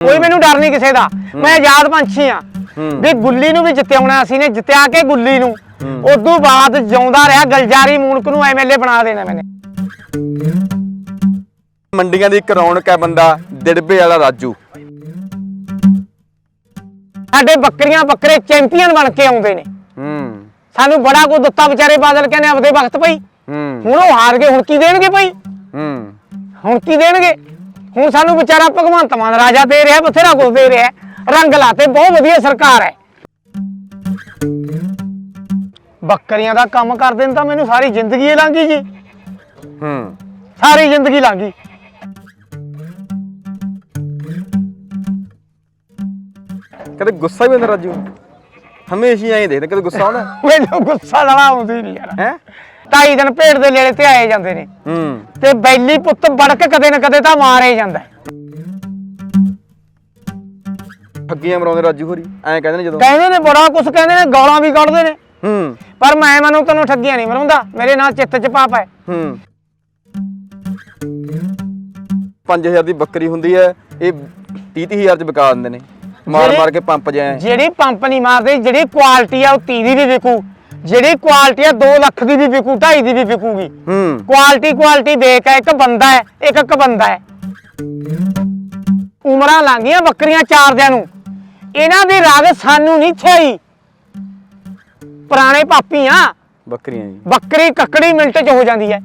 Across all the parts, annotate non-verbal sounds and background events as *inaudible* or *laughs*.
ਕੋਈ ਮੈਨੂੰ ਡਰ ਨਹੀਂ ਕਿਸੇ ਦਾ। ਮੈਂ ਆਜ਼ਾਦ ਪੰਛੀ ਆ। ਵੀ ਗੁੱਲੀ ਨੂੰ ਵੀ ਜਿੱਤਿਆਉਣਾ ਅਸੀਂ ਨੇ ਜਿੱਤਿਆ ਕੇ ਗੁੱਲੀ ਨੂੰ। ਉਦੋਂ ਬਾਅਦ ਜਿਉਂਦਾ ਰਿਹਾ ਗਲਜਾਰੀ ਮੂਨਕ ਨੂੰ ਐਮਐਲਏ ਬਣਾ ਦੇਣਾ ਮੈਨੇ। ਮੰਡੀਆਂ ਦੀ ਇੱਕ ਰੌਣਕ ਹੈ ਬੰਦਾ ਦਿੜਬੇ ਵਾਲਾ ਰਾਜੂ। ਸਾਡੇ ਬੱਕਰੀਆਂ ਬੱਕਰੇ ਚੈਂਪੀਅਨ ਬਣ ਕੇ ਆਉਂਦੇ ਨੇ। ਹੂੰ। ਸਾਨੂੰ ਬੜਾ ਕੋ ਦਿੱਤਾ ਵਿਚਾਰੇ ਬਾਦਲ ਕਹਿੰਦੇ ਆਪਦੇ ਵਕਤ ਪਈ ਹੂੰ। ਹੁਣ ਉਹ ਹਾਰ ਗਏ ਹੁਣ ਕੀ ਦੇਣਗੇ ਭਾਈ? ਹੂੰ। ਹੁਣ ਕੀ ਦੇਣਗੇ? ਹੁਣ ਸਾਨੂੰ ਵਿਚਾਰਾ ਭਗਵੰਤ ਮਾਨ ਰਾਜਾ ਦੇ ਰਿਹਾ ਬਥੇਰਾ ਕੁਝ ਦੇ ਰਿਹਾ ਰੰਗ ਲਾਤੇ ਬਹੁਤ ਵਧੀਆ ਸਰਕਾਰ ਹੈ। ਬੱਕਰੀਆਂ ਦਾ ਕੰਮ ਕਰਦੇ ਨੇ ਤਾਂ ਮੈਨੂੰ ਸਾਰੀ ਜ਼ਿੰਦਗੀ ਹੀ ਲੰਘ ਜੀ। ਹੂੰ। ਸਾਰੀ ਜ਼ਿੰਦਗੀ ਲੰਘ ਕਦੇ ਗੁੱਸਾ ਵੀ ਹੁੰਦਾ ਰਾਜੂ? ਹਮੇਸ਼ਾ ਹੀ ਐਂ ਦੇਖਦਾ ਕਦੇ ਗੁੱਸਾ ਆਉਂਦਾ? ਮੈਨੂੰ ਗੁੱਸਾ ਲੜਾ ਆਉਂਦੀ ਨਹੀਂ ਯਾਰ। ਹੈ? ਢਾਈ ਦਿਨ ਭੇਡ ਦੇ ਨੇੜੇ ਤੇ ਆਏ ਜਾਂਦੇ ਨੇ। ਹੂੰ। ਤੇ ਬੈਲੀ ਪੁੱਤ ਵੜ ਕੇ ਕਦੇ ਨਾ ਕਦੇ ਤਾਂ ਮਾਰੇ ਜਾਂਦਾ। ਠੱਗੀਆਂ ਮਰਾਉਂਦੇ ਰਾਜੂ ਹੋਰੀ ਐਂ ਕਹਿੰਦੇ ਨੇ ਜਦੋਂ। ਕਹਿੰਦੇ ਨੇ ਬੜਾ ਕੁਝ ਕਹਿੰਦੇ ਨੇ ਗਾਲਾਂ ਵੀ ਕੱਢਦੇ ਨੇ। ਹੂੰ। ਪਰ ਮੈਂ ਮੈਨੂੰ ਤੈਨੂੰ ਠੱਗੀਆਂ ਨਹੀਂ ਮਰਾਉਂਦਾ ਮੇਰੇ ਨਾਲ ਚਿੱਤ 'ਚ ਪਾਪ ਹੈ। ਹੂੰ। 5000 ਦੀ ਬੱਕਰੀ ਹੁੰਦੀ ਹੈ ਇਹ 30000 ਚ ਵਿਕਾ ਦਿੰਦੇ ਨੇ। ਮਾਰ ਮਾਰ ਕੇ ਪੰਪ ਜਾਏ। ਜਿਹੜੀ ਪੰਪ ਨਹੀਂ ਮਾਰਦੇ ਜਿਹੜੀ ਕੁਆਲਿਟੀ ਆ ਉਹ 30 ਦੀ ਵੀ ਵਿਕੂ। ਜਿਹੜੀ ਕੁਆਲਿਟੀ ਆ 2 ਲੱਖ ਦੀ ਵੀ ਵਿਕੂ 2.5 ਦੀ ਵੀ ਵਿਕੂਗੀ। ਹੂੰ। ਕੁਆਲਿਟੀ ਕੁਆਲਿਟੀ ਦੇਖ ਆ ਇੱਕ ਬੰਦਾ ਹੈ ਇੱਕ ਇੱਕ ਬੰਦਾ ਹੈ। ਉਮਰਾਂ ਲੰਘੀਆਂ ਬੱਕਰੀਆਂ ਚਾਰਦਿਆਂ ਨੂੰ। ਇਹਨਾਂ ਦੀ ਰਾਗ ਸਾਨੂੰ ਨਹੀਂ ਥਈ ਪੁਰਾਣੇ ਪਾਪੀ ਆ। ਬੱਕਰੀਆਂ ਜੀ। ਬੱਕਰੀ ਕੱਕੜੀ ਮਿੰਟ 'ਚ ਹੋ ਜਾਂਦੀ ਹੈ।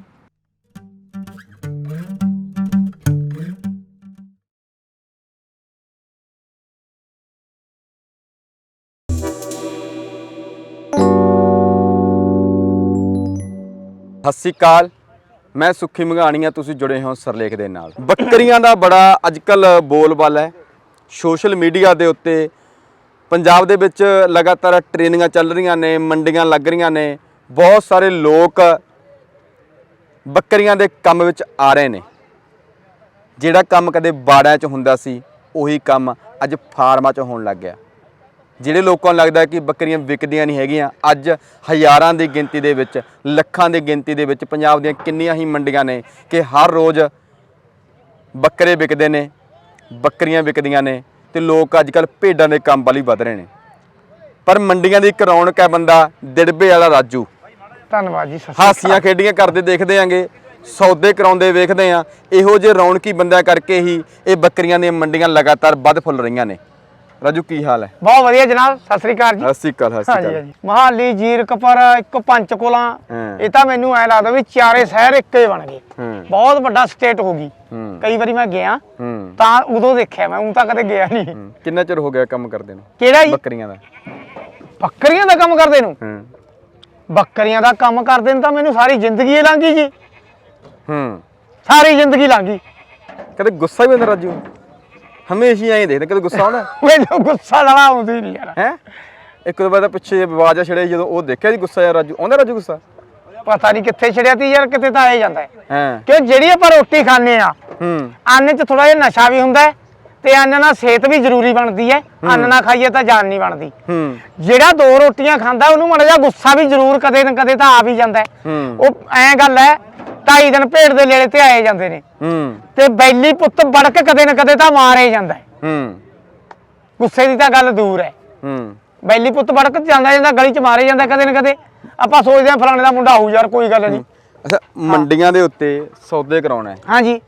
ਸਤਿ ਸ਼੍ਰੀ ਅਕਾਲ ਮੈਂ ਸੁੱਖੀ ਮੰਗਾਣੀਆਂ, ਤੁਸੀਂ ਜੁੜੇ ਹੋ ਸਰਲੇਖ ਦੇ ਨਾਲ। ਬੱਕਰੀਆਂ ਦਾ ਬੜਾ ਅੱਜਕੱਲ ਬੋਲਬਾਲਾ ਹੈ। ਸੋਸ਼ਲ ਮੀਡੀਆ ਦੇ ਉੱਤੇ ਪੰਜਾਬ ਦੇ ਵਿੱਚ ਲਗਾਤਾਰ ਟ੍ਰੇਨਿੰਗਾਂ ਚੱਲ ਰਹੀਆਂ ਨੇ, ਮੰਡੀਆਂ ਲੱਗ ਰਹੀਆਂ ਨੇ। ਬਹੁਤ ਸਾਰੇ ਲੋਕ ਬੱਕਰੀਆਂ ਦੇ ਕੰਮ ਵਿੱਚ ਆ ਰਹੇ ਨੇ। ਜਿਹੜਾ ਕੰਮ ਕਦੇ ਬਾੜਿਆਂ 'ਚ ਹੁੰਦਾ ਸੀ, ਉਹੀ ਕੰਮ ਅੱਜ ਫਾਰਮਾਂ 'ਚ ਹੋਣ ਲੱਗ ਗਿਆ। ਜਿਹੜੇ ਲੋਕਾਂ ਨੂੰ ਲੱਗਦਾ ਕਿ ਬੱਕਰੀਆਂ ਵਿਕਦੀਆਂ ਨਹੀਂ ਹੈਗੀਆਂ ਅੱਜ ਹਜ਼ਾਰਾਂ ਦੀ ਗਿਣਤੀ ਦੇ ਵਿੱਚ ਲੱਖਾਂ ਦੀ ਗਿਣਤੀ ਦੇ ਵਿੱਚ ਪੰਜਾਬ ਦੀਆਂ ਕਿੰਨੀਆਂ ਹੀ ਮੰਡੀਆਂ ਨੇ ਕਿ ਹਰ ਰੋਜ਼ ਬੱਕਰੇ ਵਿਕਦੇ ਨੇ ਬੱਕਰੀਆਂ ਵਿਕਦੀਆਂ ਨੇ ਤੇ ਲੋਕ ਅੱਜ ਕੱਲ ਭੇਡਾਂ ਦੇ ਕੰਮ ਵਾਲੀ ਵਧ ਰਹੇ ਨੇ। ਪਰ ਮੰਡੀਆਂ ਦੀ ਇੱਕ ਰੌਣਕ ਹੈ ਬੰਦਾ ਦਿੜਬੇ ਵਾਲਾ ਰਾਜੂ। ਧੰਨਵਾਦ ਜੀ ਸਤਿ ਹਾਸੀਆਂ ਖੇਡੀਆਂ ਕਰਦੇ ਦੇਖਦੇ ਆਂਗੇ ਸੌਦੇ ਕਰਾਉਂਦੇ ਵੇਖਦੇ ਆਂ ਇਹੋ ਜਿਹੇ ਰੌਣਕੀ ਬੰਦਿਆਂ ਕਰਕੇ ਹੀ ਇਹ ਬੱਕਰੀਆਂ ਦੀਆਂ ਮੰਡੀਆਂ ਲਗਾਤਾਰ ਵੱਧ ਫੁੱਲ ਰਹੀਆਂ ਨੇ। ਰਾਜੂ ਕੀ ਹਾਲ ਹੈ? ਬਹੁਤ ਵਧੀਆ ਜਨਾਬ ਸਤਿ ਸ੍ਰੀ ਅਕਾਲ ਜੀ। ਸਤਿ ਸ਼੍ਰੀ ਅਕਾਲ ਸਤਿ ਹਾਂਜੀ ਸ਼੍ਰੀ ਅਕਾਲ। ਹਾਂਜੀ। ਮਹਾਲੀ ਜੀਰਕਪੁਰ ਇੱਕ ਪੰਚਕੁਲਾ ਹਾਂ। ਇਹ ਤਾਂ ਮੈਨੂੰ ਐ ਲੱਗਦਾ ਵੀ ਚਾਰੇ ਸ਼ਹਿਰ ਇੱਕ ਹੀ ਬਣ ਗਏ। ਹੂੰ। ਬਹੁਤ ਵੱਡਾ ਸਟੇਟ ਹੋ ਗਈ। ਹੂੰ। ਕਈ ਵਾਰੀ ਮੈਂ ਗਿਆ ਹੂੰ। ਤਾਂ ਉਦੋਂ ਦੇਖਿਆ ਮੈਂ ਉਹ ਤਾਂ ਕਦੇ ਗਿਆ ਨਹੀਂ। ਹੂੰ। ਕਿੰਨਾ ਚਿਰ ਹੋ ਗਿਆ ਕੰਮ ਕਰਦੇ ਨੂੰ? ਕਿਹੜਾ ਜੀ? ਬੱਕਰੀਆਂ ਦਾ। ਬੱਕਰੀਆਂ ਦਾ ਕੰਮ ਕਰਦੇ ਨੂੰ? ਹੂੰ। ਬੱਕਰੀਆਂ ਦਾ ਕੰਮ ਕਰਦੇ ਨੂੰ ਤਾਂ ਮੈਨੂੰ ਸਾਰੀ ਜ਼ਿੰਦਗੀ ਹੀ ਲੰਘ ਗਈ ਜੀ। ਹੂੰ। ਸਾਰੀ ਜ਼ਿੰਦਗੀ ਲੰਘ ਗਈ। ਕਦੇ ਗੁੱਸਾ ਵੀ ਹੁੰਦਾ ਰਾਜੂ ਹਮੇਸ਼ਾ ਹੀ ਐਂ ਦੇਖਦਾ ਕਦੇ ਗੁੱਸਾ ਆਉਂਦਾ? *laughs* ਮੈਨੂੰ ਗੁੱਸਾ ਲੜਾ ਆਉਂਦੀ ਨਹੀਂ ਯਾਰ। ਹੈ? ਇੱਕ ਦੋ ਵਾਰ ਤਾਂ ਪਿੱਛੇ ਜਿਹੇ ਵਿਵਾਦ ਆ ਛੜੇ ਜਦੋਂ ਉਹ ਦੇਖਿਆ ਜੀ ਗੁੱਸਾ ਯਾਰ ਰਾਜੂ ਆਉਂਦਾ ਰਾਜੂ ਗੁੱਸਾ? ਪਤਾ ਨਹੀਂ ਕਿੱਥੇ ਛੜਿਆ ਤੀ ਯਾਰ ਕਿਤੇ ਤਾਂ ਆ ਜਾਂਦਾ ਹੈ। ਹਾਂ। ਕਿਉਂ ਜਿਹੜੀ ਆਪਾਂ ਰੋਟੀ ਖਾਂਦੇ ਆ ਹੂੰ। ਅੰਨ 'ਚ ਥੋੜਾ ਜਿਹਾ ਨਸ਼ਾ ਵੀ ਹੁੰਦਾ ਹੈ ਤੇ ਅੰਨ ਨਾਲ ਸਿਹਤ ਵੀ ਜ਼ਰੂਰੀ ਬਣਦੀ ਹੈ। ਅੰਨ ਨਾ ਖਾਈਏ ਤਾਂ ਜਾਨ ਨਹੀਂ ਬਣਦੀ। ਹੂੰ। ਜਿਹੜਾ ਦੋ ਰੋਟੀਆਂ ਖਾਂਦਾ ਉਹਨੂੰ ਮਾੜਾ ਜਿਹਾ ਗੁੱਸਾ ਵੀ ਜ਼ਰੂਰ ਕਦੇ ਨਾ ਕਦੇ ਤਾਂ ਆ ਵੀ ਜਾਂਦਾ ਹੂੰ। ਉਹ ਐਂ ਗੱਲ ਹੈ ਢਾਈ ਦਿਨ ਭੇਡ ਦੇ ਨੇੜੇ ਤੇ ਆਏ ਜਾਂਦੇ ਨੇ। ਹੂੰ। ਤੇ ਬੈਲੀ ਪੁੱਤ ਵੜ ਕੇ ਕਦੇ ਨਾ ਕਦੇ ਤਾਂ ਮਾਰੇ ਜਾਂਦਾ ਹੈ। ਹੂੰ। ਗੁੱਸੇ ਦੀ ਤਾਂ ਗੱਲ ਦੂਰ ਹੈ। ਹੂੰ। ਬੈਲੀ ਪੁੱਤ ਵੜ ਕੇ ਜਾਂਦਾ ਜਾਂਦਾ ਗਲੀ 'ਚ ਮਾਰੇ ਜਾਂਦਾ ਕਦੇ ਨਾ ਕਦੇ। ਆਪਾਂ ਸੋਚਦੇ ਆ ਫਲਾਣੇ ਦਾ ਮੁੰਡਾ ਹੋਊ ਯਾਰ ਕੋਈ ਗੱਲ ਨਹੀਂ। ਅੱਛਾ ਮੰਡੀਆਂ ਦੇ ਉੱਤੇ ਸੌਦੇ ਕਰਾਉਣਾ। ਹੈ ਹਾਂਜੀ।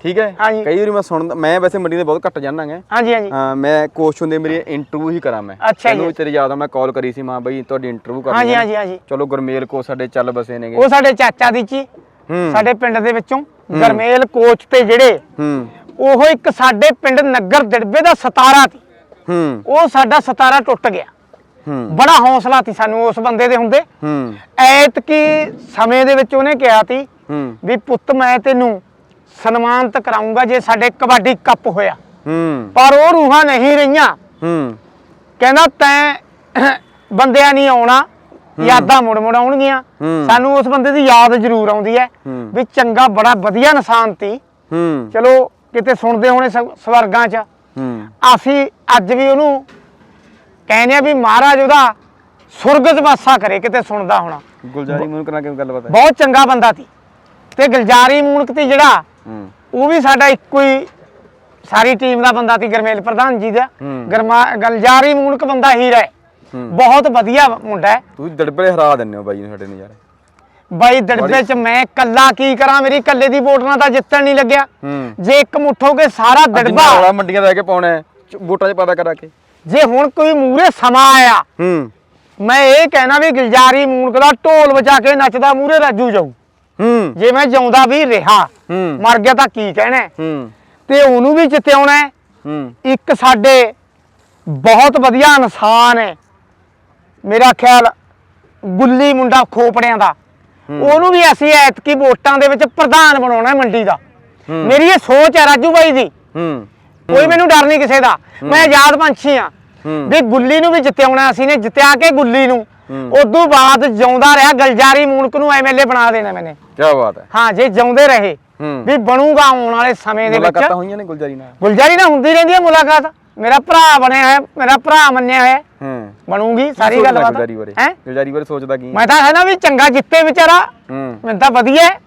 ਠੀਕ ਹੈ? ਹਾਂਜੀ। ਕਈ ਵਾਰੀ ਮੈਂ ਸੁਣਦਾ ਮੈਂ ਵੈਸੇ ਮੰਡੀ ਦੇ ਬਹੁਤ ਘੱਟ ਜਾਣਾਗਾ ਹਾਂਜੀ ਹਾਂਜੀ। ਹਾਂ ਮੈਂ ਕੋਸ਼ ਹੁੰਦੇ ਮੇਰੀ ਇੰਟਰਵਿਊ ਹੀ ਕਰਾਂ ਮੈਂ। ਅੱਛਾ ਜੀ। ਤੇਰੀ ਯਾਦ ਆ ਮੈਂ ਕਾਲ ਕਰੀ ਸੀ ਮਾਂ ਬਈ ਤੁਹਾਡੀ ਇੰਟਰਵਿਊ ਕਰਨੀ ਹਾਂਜੀ ਹੈ। ਹਾਂਜੀ ਹਾਂਜੀ। ਚਲੋ ਗੁਰਮੇਲ ਕੋ ਸਾਡੇ ਚੱਲ ਬਸੇ ਨੇਗੇ। ਉਹ ਸਾਡੇ ਚਾਚਾ ਦੀ ਚੀ ਹੂੰ ਸਾਡੇ ਪਿੰਡ ਦੇ ਵਿੱਚੋਂ ਗਰਮੇਲ ਕੋਚ ਤੇ ਜਿਹੜੇ ਹੂੰ। ਉਹ ਇੱਕ ਸਾਡੇ ਪਿੰਡ ਨਗਰ ਦਿੜਬੇ ਦਾ ਸਤਾਰਾ ਸੀ। ਹੂੰ। ਉਹ ਸਾਡਾ ਸਤਾਰਾ ਟੁੱਟ ਗਿਆ। ਹੂੰ। ਬੜਾ ਹੌਸਲਾ ਸੀ ਸਾਨੂੰ ਉਸ ਬੰਦੇ ਦੇ ਹੁੰਦੇ। ਹੂੰ। ਐਤ ਕੀ ਸਮੇਂ ਦੇ ਵਿੱਚ ਉਹਨੇ ਕਿਹਾ ਸੀ ਹੂੰ। ਵੀ ਪੁੱਤ ਮੈਂ ਤੈਨੂੰ ਸਨਮਾਨਿਤ ਕਰਾਉਂਗਾ ਜੇ ਸਾਡੇ ਕਬੱਡੀ ਕੱਪ ਹੋਇਆ। ਹੂੰ। ਪਰ ਉਹ ਰੂਹਾਂ ਨਹੀਂ ਰਹੀਆਂ। ਹੂੰ। ਕਹਿੰਦਾ ਤੈਂ ਬੰਦਿਆਂ ਨਹੀਂ ਆਉਣਾ। ਯਾਦਾਂ ਮੁੜ ਮੁੜ ਆਉਣਗੀਆਂ। ਸਾਨੂੰ ਉਸ ਬੰਦੇ ਦੀ ਯਾਦ ਜ਼ਰੂਰ ਆਉਂਦੀ ਹੈ। ਵੀ ਚੰਗਾ ਬੜਾ ਵਧੀਆ ਇਨਸਾਨ ਸੀ। ਹੂੰ। ਚਲੋ ਕਿਤੇ ਸੁਣਦੇ ਹੋਣੇ ਸਵ- ਸਵਰਗਾਂ 'ਚ। ਅਸੀਂ ਅੱਜ ਵੀ ਉਹਨੂੰ ਕਹਿੰਦੇ ਆ ਵੀ ਮਹਾਰਾਜ ਉਹਦਾ ਸੁਰਗ 'ਚ ਵਾਸਾ ਕਰੇ ਕਿਤੇ ਸੁਣਦਾ ਹੋਣਾ। ਗੁਲਜ਼ਾਰੀ ਮੂੰਹ ਕਰਾ ਕੇ ਗੱਲਬਾਤ ਹੈ? ਬਹੁਤ ਚੰਗਾ ਬੰਦਾ ਸੀ। ਤੇ ਗਲਜਾਰੀ ਮੂਨਕ ਤੇ ਜਿਹੜਾ ਉਹ ਵੀ ਸਾਡਾ ਇੱਕੋ ਹੀ ਸਾਰੀ ਟੀਮ ਦਾ ਬੰਦਾ ਸੀ ਗਰਮੇਲ ਪ੍ਰਧਾਨ ਜੀ ਦਾ। ਗਰਮਾ ਗਲਜਾਰੀ ਮੂਨਕ ਬੰਦਾ ਹੀਰਾ ਹੈ ਹੂੰ। ਬਹੁਤ ਵਧੀਆ ਮੁੰਡਾ ਹੈ। ਤੁਸੀਂ ਦੜਬੜੇ ਹਰਾ ਦਿੰਦੇ ਹੋ ਬਾਈ ਨੂੰ ਸਾਡੇ ਨਜ਼ਾਰੇ। ਬਾਈ ਦੜਬੇ ਚ ਮੈਂ ਕੱਲਾ ਕੀ ਕਰਾਂ ਮੇਰੀ ਕੱਲੇ ਦੀ ਵੋਟ ਨਾਲ ਤਾਂ ਜਿੱਤਣ ਨਹੀਂ ਲੱਗਿਆ। ਜੇ ਇੱਕ ਮੁੱਠ ਹੋ ਕੇ ਸਾਰਾ ਦੜਬਾ। ਰੌਲਾ ਮੰਡੀਆਂ ਦਾ ਲੈ ਕੇ ਪਾਉਣਾ ਵੋਟਾਂ 'ਚ ਪਤਾ ਕਰਾ ਕੇ। ਜੇ ਹੁਣ ਕੋਈ ਮੂਰੇ ਸਮਾਂ ਆਇਆ ਹੂੰ। ਮੈਂ ਇਹ ਕਹਿਣਾ ਵੀ ਗਲਜਾਰੀ ਮੂਨਕ ਦਾ ਢੋਲ ਵਜਾ ਕੇ ਨੱਚਦਾ ਮੂਰੇ ਰਾਜੂ ਜਾਊ। ਹੂੰ। ਜੇ ਮੈਂ ਜਿਉਂਦਾ ਵੀ ਰਿਹਾ ਹੂੰ। ਮਰ ਗਿਆ ਤਾਂ ਕੀ ਕਹਿਣਾ ਹੈ? ਤੇ ਉਹਨੂੰ ਵੀ ਜਿੱਤਿਆਉਣਾ ਹੂੰ। ਇੱਕ ਸਾਡੇ ਬਹੁਤ ਵਧੀਆ ਇਨਸਾਨ ਹੈ। ਮੇਰਾ ਖਿਆਲ ਗੁੱਲੀ ਮੁੰਡਾ ਖੋਪੜਿਆਂ ਦਾ। ਉਹਨੂੰ ਵੀ ਅਸੀਂ ਐਤਕੀ ਵੋਟਾਂ ਦੇ ਵਿੱਚ ਪ੍ਰਧਾਨ ਬਣਾਉਣਾ ਮੰਡੀ ਦਾ। ਮੇਰੀ ਇਹ ਸੋਚ ਹੈ ਰਾਜੂ ਬਾਈ ਦੀ। ਕੋਈ ਮੈਨੂੰ ਡਰ ਨਹੀਂ ਕਿਸੇ ਦਾ। ਮੈਂ ਆਜ਼ਾਦ ਪੰਛੀ ਆ। ਵੀ ਗੁੱਲੀ ਨੂੰ ਵੀ ਜਿੱਤਿਆਉਣਾ ਅਸੀਂ ਨੇ ਜਿੱਤਿਆ ਕੇ ਗੁੱਲੀ ਨੂੰ। ਉਦੋਂ ਬਾਅਦ ਜਿਉਂਦਾ ਰਿਹਾ ਗਲਜਾਰੀ ਮੂਨਕ ਨੂੰ ਐਮਐਲਏ ਬਣਾ ਦੇਣਾ ਮੈਨੇ। ਕੀ ਬਾਤ ਹੈ। ਹਾਂ ਜੇ ਜਿਉਂਦੇ ਰਹੇ। ਵੀ ਬਣੂਗਾ ਆਉਣ ਵਾਲੇ ਸਮੇਂ ਦੇ ਵਿੱਚ। ਮੁਲਾਕਾਤਾਂ ਹੋਈਆਂ ਨੇ ਗੁਲਜ਼ਾਰੀ ਨਾਲ? ਗੁਲਜਾਰੀ ਨਾਲ ਹੁੰਦੀ ਰਹਿੰਦੀ ਹੈ ਮੁਲਾਕਾਤ। ਮੇਰਾ ਭਰਾ ਬਣਿਆ ਹੈ ਮੇਰਾ ਭਰਾ ਮੰਨਿਆ ਹੂੰ। ਬਣੂਗੀ ਸਾਰੀ ਗੱਲਬਾਤ? ਗੁਲਜ਼ਾਰੀ ਬਾਰੇ? ਹੈ? ਗੁਲਜ਼ਾਰੀ ਬਾਰੇ ਸੋਚਦਾ ਕੀ? ਮੈਂ ਤਾਂ ਹੈ ਨਾ ਵੀ ਚੰਗਾ ਜਿੱਤੇ ਵਿਚਾਰਾ। ਹੂੰ। ਮੈਨੂੰ ਤਾਂ ਵਧੀਆ ਹੈ।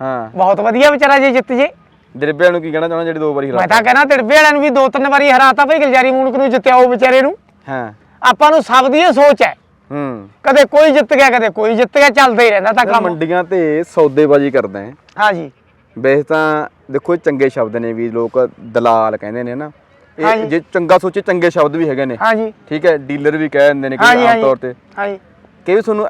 ਹਾਂ। ਬਹੁਤ ਵਧੀਆ ਵਿਚਾਰਾ ਜੇ ਜਿੱਤ ਜੇ। ਦਰਬਿਆਂ ਨੂੰ ਕੀ ਕਹਿਣਾ ਚਾਹੁੰਦਾ ਜਿਹੜੇ ਦੋ ਵਾਰੀ ਹਰਾ ਮੈਂ ਤਾਂ ਕਹਿਣਾ ਤਿੜਵੇ ਵਾਲਿਆਂ ਨੂੰ ਵੀ ਦੋ ਤਿੰਨ ਵਾਰੀ ਹਰਾਤਾ ਭਈ ਗਲਜਾਰੀ ਮੂਨਕ ਨੂੰ ਜਿੱਤਿਆਓ ਵਿਚਾਰੇ ਨੂੰ। ਹਾਂ। ਆਪਾਂ ਨੂੰ ਸਭ ਦੀ ਇਹ ਸੋਚ ਹੈ। ਹੂੰ। ਕਦੇ ਕੋਈ ਜਿੱਤ ਗਿਆ ਕਦੇ ਕੋਈ ਜਿੱਤ ਗਿਆ ਚੱਲਦਾ ਹੀ ਰਹਿੰਦਾ ਤਾਂ ਕੰਮ। ਮੰਡੀਆਂ ਤੇ ਸੌਦੇਬਾਜ਼ੀ ਕਰਦੇ ਆ। ਹਾਂ ਜੀ ਵੈਸੇ ਤਾਂ ਦੇਖੋ ਇਹ ਚੰਗੇ ਸ਼ਬਦ ਨੇ ਵੀ ਲੋਕ ਦਲਾਲ ਕਹਿੰਦੇ ਨੇ ਨਾ ਹਾਂਜੀ। ਇਹ ਜੇ ਚੰਗਾ ਸੋਚੇ ਚੰਗੇ ਸ਼ਬਦ ਵੀ ਹੈਗੇ ਨੇ। ਹਾਂ ਜੀ ਠੀਕ ਹੈ ਡੀਲਰ ਵੀ ਕਹਿ ਦਿੰਦੇ ਨੇ ਕਿ ਆਮ ਤੌਰ ਤੇ। ਹਾਂ ਜੀ ਕਿ ਵੀ ਤੁਹਾਨੂੰ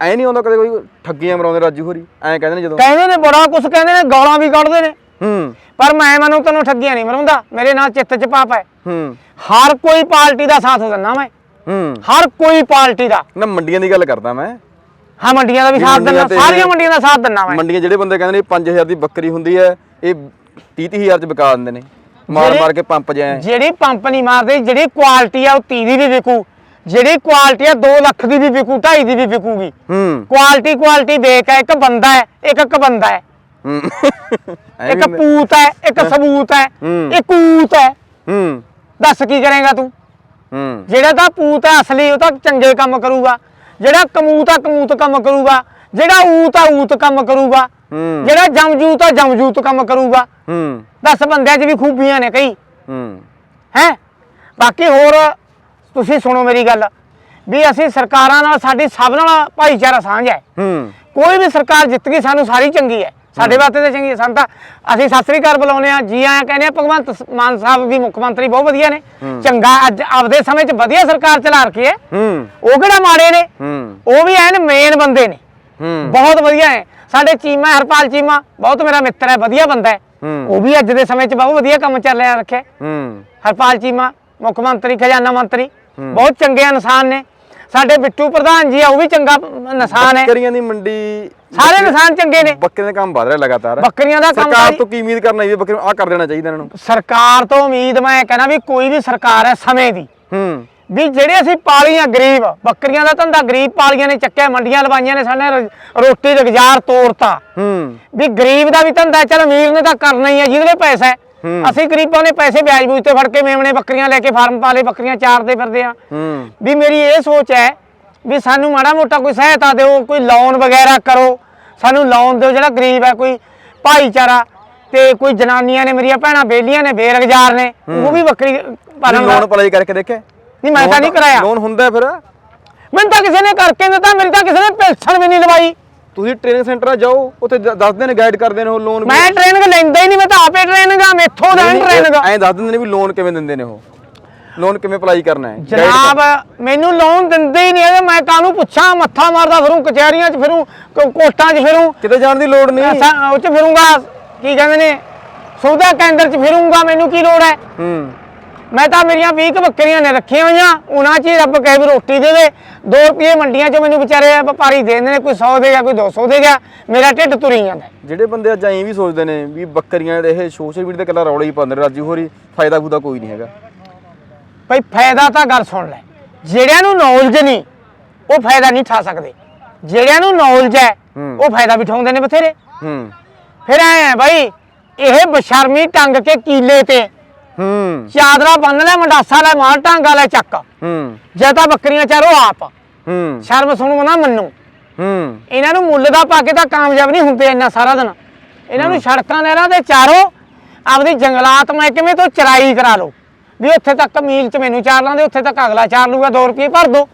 ਐ ਨਹੀਂ ਆਉਂਦਾ ਕਦੇ ਕੋਈ ਠੱਗੀਆਂ ਮਰਾਉਂਦੇ ਰਾਜੂ ਹੋਰੀ? ਐਂ ਕਹਿੰਦੇ ਨੇ ਜਦੋਂ। ਕਹਿੰਦੇ ਨੇ ਬੜਾ ਕੁਝ ਕਹਿੰਦੇ ਨੇ ਗਾਲਾਂ ਵੀ ਕੱਢਦੇ ਨੇ। ਹੂੰ। ਪਰ ਮੈਂ ਮਨੂੰ ਤੈਨੂੰ ਠੱਗੀਆਂ ਨਹੀਂ ਮਰਾਉਂਦਾ। ਮੇਰੇ ਨਾਲ ਚਿੱਤ ਚ ਪਾਪ ਹੈ। ਹੂੰ। ਹਰ ਕੋਈ ਪਾਰਟੀ ਦਾ ਸਾਥ ਦਿੰਦਾ ਮੈਂ। ਹੂੰ। ਹਰ ਕੋਈ ਪਾਰਟੀ ਦਾ। ਨਾ ਮੰਡੀਆਂ ਦੀ ਗੱਲ ਕਰਦਾ ਮੈਂ। ਹਾਂ ਮੰਡੀਆਂ ਦਾ ਵੀ ਸਾਥ ਦਿੰਦਾ। ਸਾਰੀਆਂ ਮੰਡੀਆਂ ਦਾ ਸਾਥ ਦਿੰਦਾ ਮੈਂ। ਮੰਡੀਆਂ ਜਿਹੜੇ ਬੰਦੇ ਕਹਿੰਦੇ ਨੇ 5000 ਦੀ ਬੱਕਰੀ ਹੁੰਦੀ ਹੈ ਇਹ 30000 ਚ ਵਿਕਾ ਦਿੰਦੇ ਨੇ। ਮਾਰ ਮਾਰ ਕੇ ਪੰਪ ਜਾਏ। ਜਿਹੜੀ ਪੰਪ ਨਹੀਂ ਮਾਰਦੇ ਜਿਹੜੀ ਕੁਆਲਿਟੀ ਆ ਉਹ 30 ਦੀ ਵੀ ਵਿਕੂ। ਜਿਹੜੀ ਕੁਆਲਿਟੀ ਆ 2 ਲੱਖ ਦੀ ਵੀ ਵਿਕੂ 2.5 ਦੀ ਵੀ ਵਿਕੂਗੀ। ਹੂੰ। ਕੁਆਲਿਟੀ ਕੁਆਲਿਟੀ ਵੇਖ ਹੈ ਇੱਕ ਬੰਦਾ ਹੈ ਇੱਕ ਇੱਕ ਬੰਦਾ ਹੈ। *laughs* ਇੱਕ ਪੂਤ ਹੈ ਇੱਕ ਸਬੂਤ ਹੈ ਹੂੰ। ਇੱਕ ਕੂਤ ਹੈ। ਹੂੰ। ਦੱਸ ਕੀ ਕਰੇਗਾ ਤੂੰ? ਹੂੰ। ਜਿਹੜਾ ਤਾਂ ਪੂਤ ਹੈ ਅਸਲੀ ਉਹ ਤਾਂ ਚੰਗੇ ਕੰਮ ਕਰੂਗਾ। ਜਿਹੜਾ ਕਮੂਤ ਆ ਕਮੂਤ ਕੰਮ ਕਰੂਗਾ। ਜਿਹੜਾ ਊਤ ਆ ਊਤ ਕੰਮ ਕਰੂਗਾ। ਹੂੰ। ਜਿਹੜਾ ਜਮਜੂਤ ਆ ਜਮਜੂਤ ਕੰਮ ਕਰੂਗਾ। ਹੂੰ। ਦਸ ਬੰਦਿਆਂ 'ਚ ਵੀ ਖੂਬੀਆਂ ਨੇ ਕਈ। ਹੂੰ। ਹੈ? ਬਾਕੀ ਹੋਰ ਤੁਸੀਂ ਸੁਣੋ ਮੇਰੀ ਗੱਲ। ਵੀ ਅਸੀਂ ਸਰਕਾਰਾਂ ਨਾਲ ਸਾਡੀ ਸਭ ਨਾਲ ਭਾਈਚਾਰਾ ਸਾਂਝ ਹੈ। ਹੂੰ। ਕੋਈ ਵੀ ਸਰਕਾਰ ਜਿੱਤ ਗਈ ਸਾਨੂੰ ਸਾਰੀ ਚੰਗੀ ਹੈ। ਸਾਡੇ ਵਾਸਤੇ ਤਾਂ ਚੰਗੀ ਹੈ। ਸਾਨੂੰ ਤਾਂ ਅਸੀਂ ਸਤਿ ਸ੍ਰੀ ਅਕਾਲ ਬੁਲਾਉਂਦੇ ਆ ਜੀ ਆਇਆਂ ਕਹਿੰਦੇ ਆ ਭਗਵੰਤ ਸ- ਮਾਨ ਸਾਹਿਬ ਵੀ ਮੁੱਖ ਮੰਤਰੀ ਬਹੁਤ ਵਧੀਆ ਨੇ। ਚੰਗਾ ਅੱਜ ਆਪਦੇ ਸਮੇਂ 'ਚ ਵਧੀਆ ਸਰਕਾਰ ਚਲਾ ਰੱਖੀ ਹੈ। ਹੂੰ। ਉਹ ਕਿਹੜਾ ਮਾੜੇ ਨੇ? ਹੂੰ। ਉਹ ਵੀ ਐਨ ਮੇਨ ਬੰਦੇ ਨੇ। ਹੂੰ। ਬਹੁਤ ਵਧੀਆ ਹੈ। ਸਾਡੇ ਚੀਮਾ ਹਰਪਾਲ ਚੀਮਾ ਬਹੁਤ ਮੇਰਾ ਮਿੱਤਰ ਹੈ ਵਧੀਆ ਬੰਦਾ ਹੈ। ਉਹ ਵੀ ਅੱਜ ਦੇ ਸਮੇਂ 'ਚ ਬਹੁਤ ਵਧੀਆ ਕੰਮ ਚੱਲ ਰਿਹਾ ਰੱਖਿਆ। ਹਰਪਾਲ ਚੀਮਾ ਮੁੱਖ ਮੰਤਰੀ ਖਜ਼ਾਨਾ ਮੰਤਰੀ ਬਹੁਤ ਚੰਗੇ ਇਨਸਾਨ ਨੇ। ਸਾਡੇ ਬਿੱਟੂ ਪ੍ਰਧਾਨ ਜੀ ਆ ਉਹ ਵੀ ਚੰਗਾ ਇਨਸਾਨ ਹੈ। ਬੱਕਰੀਆਂ ਦੀ ਮੰਡੀ ਸਾਰੇ ਇਨਸਾਨ ਚੰਗੇ ਨੇ। ਬੱਕਰੀਆਂ ਦਾ ਕੰਮ ਵਧ ਰਿਹਾ ਲਗਾਤਾਰ। ਬੱਕਰੀਆਂ ਦਾ ਕੰਮ ਸਰਕਾਰ ਤਾਂ ਕੀ ਉਮੀਦ ਕਰਨਾ ਹੈ ਬੱਕਰੀ ਆ ਕਰ ਦੇਣਾ ਚਾਹੀਦਾ ਇਹਨਾਂ ਨੂੰ? ਸਰਕਾਰ ਤੋਂ ਉਮੀਦ ਮੈਂ ਕਹਿੰਦਾ ਵੀ ਕੋਈ ਵੀ ਸਰਕਾਰ ਹੈ ਸਮੇਂ ਦੀ। ਹੂੰ। ਵੀ ਜਿਹੜੇ ਅਸੀਂ ਪਾਲੀਆਂ ਗਰੀਬ ਬੱਕਰੀਆਂ ਦਾ ਧੰਦਾ ਗਰੀਬ ਪਾਲੀਆਂ ਨੇ ਚੱਕਿਆ ਮੰਡੀਆਂ ਲਵਾਈਆਂ ਨੇ ਸਾਡੇ ਰੋ- ਰੋਟੀ ਰੁਜ਼ਗਾਰ ਤੋੜਤਾ ਹੂੰ। ਵੀ ਗਰੀਬ ਦਾ ਵੀ ਧੰਦਾ ਚੱਲ ਅਮੀਰ ਨੇ ਤਾਂ ਕਰਨਾ ਹੀ ਹੈ ਜਿਹਦੇ ਕੋਲ ਪੈਸਾ ਹੈ। ਅਸੀਂ ਗਰੀਬਾਂ ਨੇ ਪੈਸੇ ਵਿਆਜ ਬੂਜ ਤੇ ਫੜ ਕੇ ਮੇਮਣੇ ਬੱਕਰੀਆਂ ਲੈ ਕੇ ਫਾਰਮ ਪਾ ਲਏ ਬੱਕਰੀਆਂ ਚਾਰਦੇ ਫਿਰਦੇ ਆ ਹੂੰ। ਵੀ ਮੇਰੀ ਇਹ ਸੋਚ ਹੈ ਵੀ ਸਾਨੂੰ ਮਾੜਾ ਮੋਟਾ ਕੋਈ ਸਹਾਇਤਾ ਦਿਓ ਕੋਈ ਲੋਨ ਵਗੈਰਾ ਕਰੋ। ਸਾਨੂੰ ਲੋਨ ਦਿਓ ਜਿਹੜਾ ਗਰੀਬ ਹੈ ਕੋਈ ਭਾਈਚਾਰਾ ਤੇ ਕੋਈ ਜਨਾਨੀਆਂ ਨੇ ਮੇਰੀਆਂ ਭੈਣਾਂ ਬੇਲੀਆਂ ਨੇ ਬੇਰੁਜ਼ਗਾਰ ਨੇ ਉਹ ਵੀ ਬੱਕਰੀ ਪਾਲਣ ਦਾ ਲੋਨ ਅਪਲਾਈ ਕਰਕੇ ਦੇਖਿਆ ਨਹੀਂ ਮੈਂ ਤਾਂ ਨਹੀਂ ਕਰਾਇਆ। ਲੋਨ ਹੁੰਦਾ ਹੈ ਫਿਰ? ਮੈਨੂੰ ਤਾਂ ਕਿਸੇ ਨੇ ਕਰਕੇ ਦਿੱਤਾ ਮੇਰੀ ਤਾਂ ਕਿਸੇ ਨੇ ਪੈਨਸ਼ਨ ਵੀ ਨਹੀਂ ਲਵਾਈ। ਤੁਸੀਂ ਟ੍ਰੇਨਿੰਗ ਸੈਂਟਰ ਜਾਓ ਉੱਥੇ ਦੱਸਦੇ ਨੇ ਗਾਈਡ ਕਰਦੇ ਨੇ ਉਹ ਲੋਨ ਮੈਂ ਟ੍ਰੇਨਿੰਗ ਲੈਂਦਾ ਹੀ ਨਹੀਂ ਮੈਂ ਤਾਂ ਆਪੇ ਟ੍ਰੇਨਿੰਗ ਆ ਮੈਥੋਂ ਦਾ ਟ੍ਰੇਨਿੰਗ ਐਂ ਦੱਸ ਦਿੰਦੇ ਨੇ ਵੀ ਲੋਨ ਕਿਵੇਂ ਦਿੰਦੇ ਨੇ ਉਹ। ਲੋਨ ਕਿਵੇਂ ਅਪਲਾਈ ਕਰਨਾ ਹੈ ਜਨਾਬ ਮੈਨੂੰ ਲੋਨ ਦਿੰਦੇ ਹੀ ਨਹੀਂ ਹੈਗੇ ਮੈਂ ਕਾਹਨੂੰ ਪੁੱਛਾਂ ਮੱਥਾ ਮਾਰਦਾ ਫਿਰੂੰ ਕਚਹਿਰੀਆਂ 'ਚ ਫਿਰੂੰ ਕੋ- ਕੋਰਟਾਂ 'ਚ ਫਿਰੂੰ। ਕਿਤੇ ਜਾਣ ਦੀ ਲੋੜ ਨਹੀਂ। ਅਸਾਂ ਉਹ 'ਚ ਫਿਰੂੰਗਾ ਕੀ ਕਹਿੰਦੇ ਨੇ ਸੌਦਾ ਕੇਂਦਰ 'ਚ ਫਿਰੂੰਗਾ ਮੈਨੂੰ ਕੀ ਲੋੜ ਹੈ? ਹੂੰ। ਮੈਂ ਤਾਂ ਮੇਰੀਆਂ 20 ਕੁ ਬੱਕਰੀਆਂ ਨੇ ਰੱਖੀਆਂ ਹੋਈਆਂ। ਉਹਨਾਂ 'ਚ ਹੀ ਰੱਬ ਕਹੇ ਵੀ ਰੋਟੀ ਦੇਵੇ। 2 ਰੁਪਏ ਮੰਡੀਆਂ 'ਚ ਮੈਨੂੰ ਵਿਚਾਰੇ ਵਪਾਰੀ ਦੇ ਦਿੰਦੇ ਨੇ ਕੋਈ 100 ਦੇਗਾ ਕੋਈ 200 ਦੇਗਾ ਮੇਰਾ ਢਿੱਡ ਤੁਰੀ ਜਾਂਦਾ। ਜਿਹੜੇ ਬੰਦੇ ਅੱਜ ਐਂ ਵੀ ਸੋਚਦੇ ਨੇ ਵੀ ਬੱਕਰੀਆਂ ਦੇ ਇਹ ਸੋਸ਼ਲ ਮੀਡੀਆ ਤੇ ਕੱਲਾ ਰੌਲਾ ਹੀ ਪਾਉਂਦੇ ਨੇ ਰਾਜੀ ਹੋਰੀ ਫਾਇਦਾ ਫੂਦਾ ਕੋਈ ਨਹੀਂ ਹੈਗਾ। ਭਈ ਫਾਇਦਾ ਤਾਂ ਗੱਲ ਸੁਣ ਲੈ। ਜਿਹੜਿਆਂ ਨੂੰ ਨੌਲੇਜ ਨਹੀਂ ਉਹ ਫਾਇਦਾ ਨਹੀਂ ਠਾ ਸਕਦੇ। ਜਿਹੜਿਆਂ ਨੂੰ ਨੌਲੇਜ ਹੈ। ਉਹ ਫਾਇਦਾ ਵੀ ਠਾਉਂਦੇ ਨੇ ਬਥੇਰੇ। ਹੂੰ। ਫਿਰ ਐ ਭਾਈ ਇਹ ਬਸ਼ਰਮੀ ਟੰਗ ਕੇ ਕੀਲੇ ਤੇ ਹੂੰ। ਚਾਦਰਾ ਬੰਨ ਲੈ ਮੰਡਾਸਾ ਲੈ ਮਾਰ ਟਾਂਗਾ ਲੈ ਚੱਕ। ਹੂੰ। ਜੇ ਤਾਂ ਬੱਕਰੀਆਂ ਚਾਰੋ ਆਪ। ਹੂੰ। ਸ਼ਰਮ ਸੁਣੋ ਨਾ ਮੰਨੂ। ਹੂੰ। ਇਹਨਾਂ ਨੂੰ ਮੁੱਲ ਦਾ ਪਾ ਕੇ ਤਾਂ ਕਾਮਯਾਬ ਨਹੀਂ ਹੁੰਦੇ ਇੰਨਾ ਸਾਰਾ ਦਿਨ। ਇਹਨਾਂ ਨੂੰ ਸੜਕਾਂ ਨਹਿਰਾਂ ਤੇ ਚਾਰੋ ਆਪਦੀ ਜੰਗਲਾਤ ਮਹਿਕਮੇ ਤੋਂ ਚਰਾਈ ਕਰਾ ਲਓ। ਵੀ ਉੱਥੇ ਤੱਕ ਮੀਲ ਚ ਮੈਨੂੰ ਚਾਰ ਲਾਂਦੇ ਉੱਥੇ ਤੱਕ ਅਗਲਾ ਚਾਰ ਲੂਗਾ 2 ਰੁਪਏ ਭਰ ਦੋ।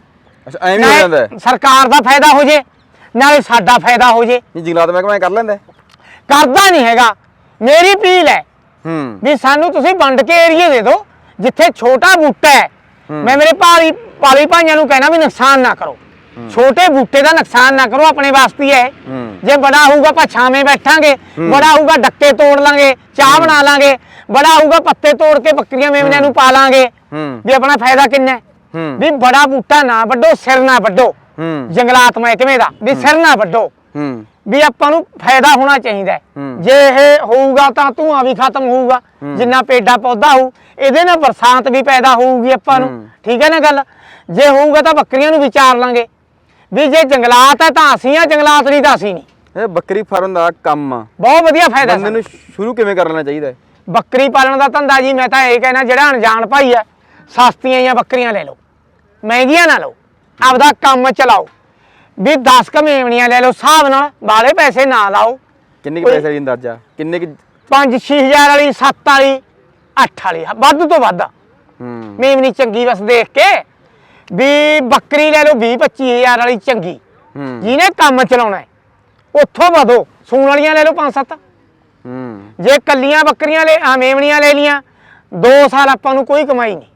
ਅੱਛਾ ਐਵੇਂ ਹੋ ਜਾਂਦਾ ਹੈ। ਸਰਕਾਰ ਦਾ ਫਾਇਦਾ ਹੋ ਜੇ ਨਾਲੇ ਸਾਡਾ ਫਾਇਦਾ ਹੋ ਜੇ। ਨਹੀਂ ਜੰਗਲਾਤ ਮਹਿਕਮਾ ਕਰ ਲੈਂਦਾ ਹੈ? ਕਰਦਾ ਨਹੀਂ ਹੈਗਾ। ਮੇਰੀ ਅਪੀਲ ਹੈ ਹੂੰ। ਵੀ ਸਾਨੂੰ ਤੁਸੀਂ ਵੰਡ ਕੇ ਏਰੀਏ ਦੇ ਦਿਓ ਜਿੱਥੇ ਛੋਟਾ ਬੂਟਾ ਹੈ। ਮੈਂ ਮੇਰੇ ਭਾਰੀ ਪਾਲੀ ਭਾਈਆਂ ਨੂੰ ਕਹਿਣਾ ਵੀ ਨੁਕਸਾਨ ਨਾ ਕਰੋ। ਛੋਟੇ ਬੂਟੇ ਦਾ ਨੁਕਸਾਨ ਨਾ ਕਰੋ ਆਪਣੇ ਵਾਸਤੇ ਹੀ। ਜੇ ਬੜਾ ਹੋਊਗਾ ਆਪਾਂ ਛਾਵੇਂ ਬੈਠਾਂਗੇ ਬੜਾ ਹੋਊਗਾ ਡੱਕੇ ਤੋੜ ਲਾਂਗੇ ਚਾਹ ਬਣਾ ਲਾਂਗੇ ਬੜਾ ਹੋਊਗਾ ਪੱਤੇ ਤੋੜ ਕੇ ਬੱਕਰੀਆਂ ਮੇਮਣਿਆਂ ਨੂੰ ਪਾ ਲਾਂਗੇ। ਵੀ ਆਪਣਾ ਫਾਇਦਾ ਕਿੰਨਾ ਵੀ ਬੜਾ ਬੂਟਾ ਨਾ ਵੱਡੋ ਸਿਰ ਨਾ ਵੱਡੋ ਜੰਗਲਾਤ ਮਹਿਕਮੇ ਦਾ ਵੀ ਸਿਰ ਨਾ ਵੱਡੋ ਵੀ ਆਪਾਂ ਨੂੰ ਫਾਇਦਾ ਹੋਣਾ ਚਾਹੀਦਾ। ਜੇ ਇਹ ਹੋਊਗਾ ਤਾਂ ਧੂਆਂ ਵੀ ਖਤਮ ਹੋਊਗਾ। ਜਿੰਨਾ ਪੇਡਾ ਪੌਦਾ ਹੋਊ ਇਹਦੇ ਨਾਲ ਬਰਸਾਤ ਵੀ ਪੈਦਾ ਹੋਊਗੀ ਆਪਾਂ ਨੂੰ। ਠੀਕ ਹੈ ਨਾ ਗੱਲ? ਜੇ ਹੋਊਗਾ ਤਾਂ ਬੱਕਰੀਆਂ ਨੂੰ ਵਿਚਾਰ ਲਾਂਗੇ। ਵੀ ਜੇ ਜੰਗਲਾਤ ਹੈ ਤਾਂ ਅਸੀਂ ਆ ਜੰਗਲਾਤ ਨਹੀਂ ਤਾਂ ਅਸੀਂ ਨਹੀਂ। ਇਹ ਬੱਕਰੀ ਫਾਰਮ ਦਾ ਕੰਮ ਆ। ਬਹੁਤ ਵਧੀਆ ਫਾਇਦਾ ਬੰਦੇ ਨੂੰ ਸ਼ੁਰੂ ਕਿਵੇਂ ਕਰ ਲੈਣਾ ਚਾਹੀਦਾ ਹੈ? ਬੱਕਰੀ ਪਾਲਣ ਦਾ ਧੰਦਾ ਜੀ ਮੈਂ ਤਾਂ ਇਹ ਕਹਿਣਾ ਜਿਹੜਾ ਅਣਜਾਣ ਭਾਈ ਹੈ ਸਸਤੀਆਂ ਜਾਂ ਬੱਕਰੀਆਂ ਲੈ ਲਓ। ਮਹਿੰਗੀਆਂ ਨਾ ਲਓ। ਆਪਦਾ ਕੰਮ ਚਲਾਓ। ਵੀ 10 ਕ ਮੇਵਣੀਆਂ ਲੈ ਲਓ ਹਿਸਾਬ ਨਾਲ ਬਾਲੇ ਪੈਸੇ ਨਾ ਲਾਓ। ਕਿੰਨੇ ਕੁ ਪੈਸੇ ਦੀ ਅੰਦਾਜ਼ਾ? ਕਿੰਨੇ ਕੁ 5-6000 ਵਾਲੀ 7 ਵਾਲੀ 8 ਵਾਲੀ ਵੱਧ ਤੋਂ ਵੱਧ। ਹੂੰ। ਮੇਵਨੀ ਚੰਗੀ ਬਸ ਦੇਖ ਕੇ ਵੀ ਬੱਕਰੀ ਲੈ ਲਓ 20-25000 ਵਾਲੀ ਚੰਗੀ। ਹੂੰ। ਜਿਹਨੇ ਕੰਮ ਚਲਾਉਣਾ ਹੈ ਉੱਥੋਂ ਵਧੋ। ਸੂਣ ਵਾਲੀਆਂ ਲੈ ਲਓ 5-7 ਹੂੰ। ਜੇ ਕੱਲੀਆਂ ਬੱਕਰੀਆਂ ਲੈ ਆ ਮੇਵਣੀਆਂ ਲੈ ਲੀਆਂ 2 ਸਾਲ ਆਪਾਂ ਨੂੰ ਕੋਈ ਕਮਾਈ ਨਹੀਂ।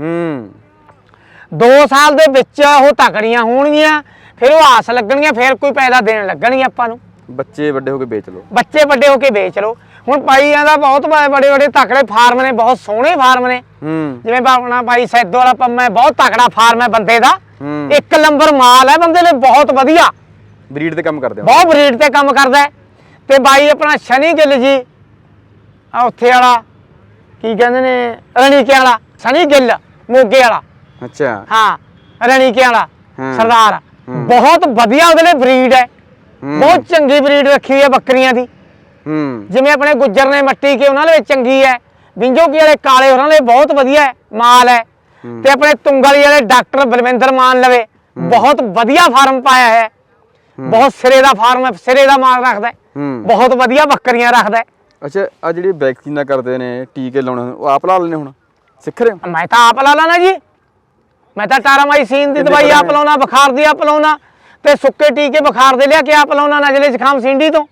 ਹੂੰ। 2 ਸਾਲ ਦੇ ਵਿੱਚ ਉਹ ਤਕੜੀਆਂ ਹੋਣਗੀਆਂ ਫਿਰ ਉਹ ਆਸ ਲੱਗਣਗੀਆਂ ਫਿਰ ਕੋਈ ਪੈਦਾ ਦੇਣ ਲੱਗਣਗੀਆਂ ਆਪਾਂ ਨੂੰ। ਬੱਚੇ ਵੱਡੇ ਹੋ ਕੇ ਵੇਚ ਲਓ। ਬੱਚੇ ਵੱਡੇ ਹੋ ਕੇ ਵੇਚ ਲਓ। ਹੁਣ ਪਾਈਆਂ ਦਾ ਬਹੁਤ ਬੜੇ ਬੜੇ ਤਕੜੇ ਫਾਰਮ ਨੇ ਬਹੁਤ ਸੋਹਣੇ ਫਾਰਮ ਨੇ। ਹੂੰ। ਜਿਵੇਂ ਆਪਣਾ ਭਾਈ ਸੈਦੋ ਵਾਲਾ ਪੰਮਾ ਹੈ ਬਹੁਤ ਤਕੜਾ ਫਾਰਮ ਹੈ ਬੰਦੇ ਦਾ। ਇੱਕ ਨੰਬਰ ਮਾਲ ਹੈ ਬੰਦੇ ਲਈ ਬਹੁਤ ਵਧੀਆ। ਬਰੀਡ ਤੇ ਕੰਮ ਕਰਦੇ ਹੋ। ਬਹੁਤ ਬਰੀਡ ਤੇ ਕੰਮ ਕਰਦਾ ਤੇ ਬਾਈ ਆਪਣਾ ਸ਼ਨੀ ਗਿੱਲ ਜੀ ਆ ਉੱਥੇ ਵਾਲਾ ਕੀ ਕਹਿੰਦੇ ਨੇ ਰਣੀਕੇ ਵਾਲਾ ਸ਼ਨੀ ਗਿੱਲ ਮੋਗੇ ਵਾਲਾ। ਅੱਛਾ। ਹਾਂ ਰਣੀਕੇ ਵਾਲਾ। ਸਰਦਾਰ। ਬਹੁਤ ਵਧੀਆ ਉਹਦੇ ਲਈ ਬਰੀਡ ਹੈ। ਬਹੁਤ ਚੰਗੀ ਬਰੀਡ ਰੱਖੀ ਹੋਈ ਹੈ ਬੱਕਰੀਆਂ ਦੀ। ਹੂੰ। ਜਿਵੇਂ ਆਪਣੇ ਗੁੱਜਰ ਨੇ ਮੱਟੀ ਕੇ ਉਹਨਾਂ ਲਈ ਚੰਗੀ ਹੈ। ਬਿੰਜੋ ਕੀ ਵਾਲੇ ਕਾਲੇ ਉਹਨਾਂ ਲਈ ਬਹੁਤ ਵਧੀਆ ਮਾਲ ਹੈ। ਤੇ ਆਪਣੇ ਤੁੰਗਲੀ ਵਾਲੇ ਡਾਕਟਰ ਬਲਵਿੰਦਰ ਮਾਨ ਲਵੇ ਬਹੁਤ ਵਧੀਆ ਫਾਰਮ ਪਾਇਆ ਹੈ। ਬਹੁਤ ਸਿਰੇ ਦਾ ਫਾਰਮ ਹੈ ਸਿਰੇ ਦਾ ਮਾਲ ਰੱਖਦਾ ਬਹੁਤ ਵਧੀਆ ਬੱਕਰੀਆਂ ਰੱਖਦਾ ਹੈ। ਅੱਛਾ ਆ ਜਿਹੜੀ ਵੈਕਸੀਨਾਂ ਕਰਦੇ ਨੇ ਟੀਕੇ ਲਾਉਣੇ ਉਹ ਆਪ ਲਾ ਲੈਣੇ ਹੁਣ? ਸਿੱਖ ਰਹੇ ਮੈਂ ਤਾਂ ਆਪ ਲਾ ਲਾਣਾ ਜੀ। ਮੈਂ ਤਾਂ ਟਾਰਾਮਾਈਸੀਨ ਦੀ ਦਵਾਈ ਆਪ ਲਾਉਣਾ ਬੁਖਾਰ ਦੀ ਆਪ ਲਾਉਣਾ ਤੇ ਸੁੱਕੇ ਟੀਕੇ ਬੁਖਾਰ ਦੇ ਲਿਆ ਕੇ ਆਪ ਲਾਉਣਾ ਨਜ਼ਲੇ ਜ਼ੁਕਾਮ ਸਿੰਡੀ ਤੋਂ।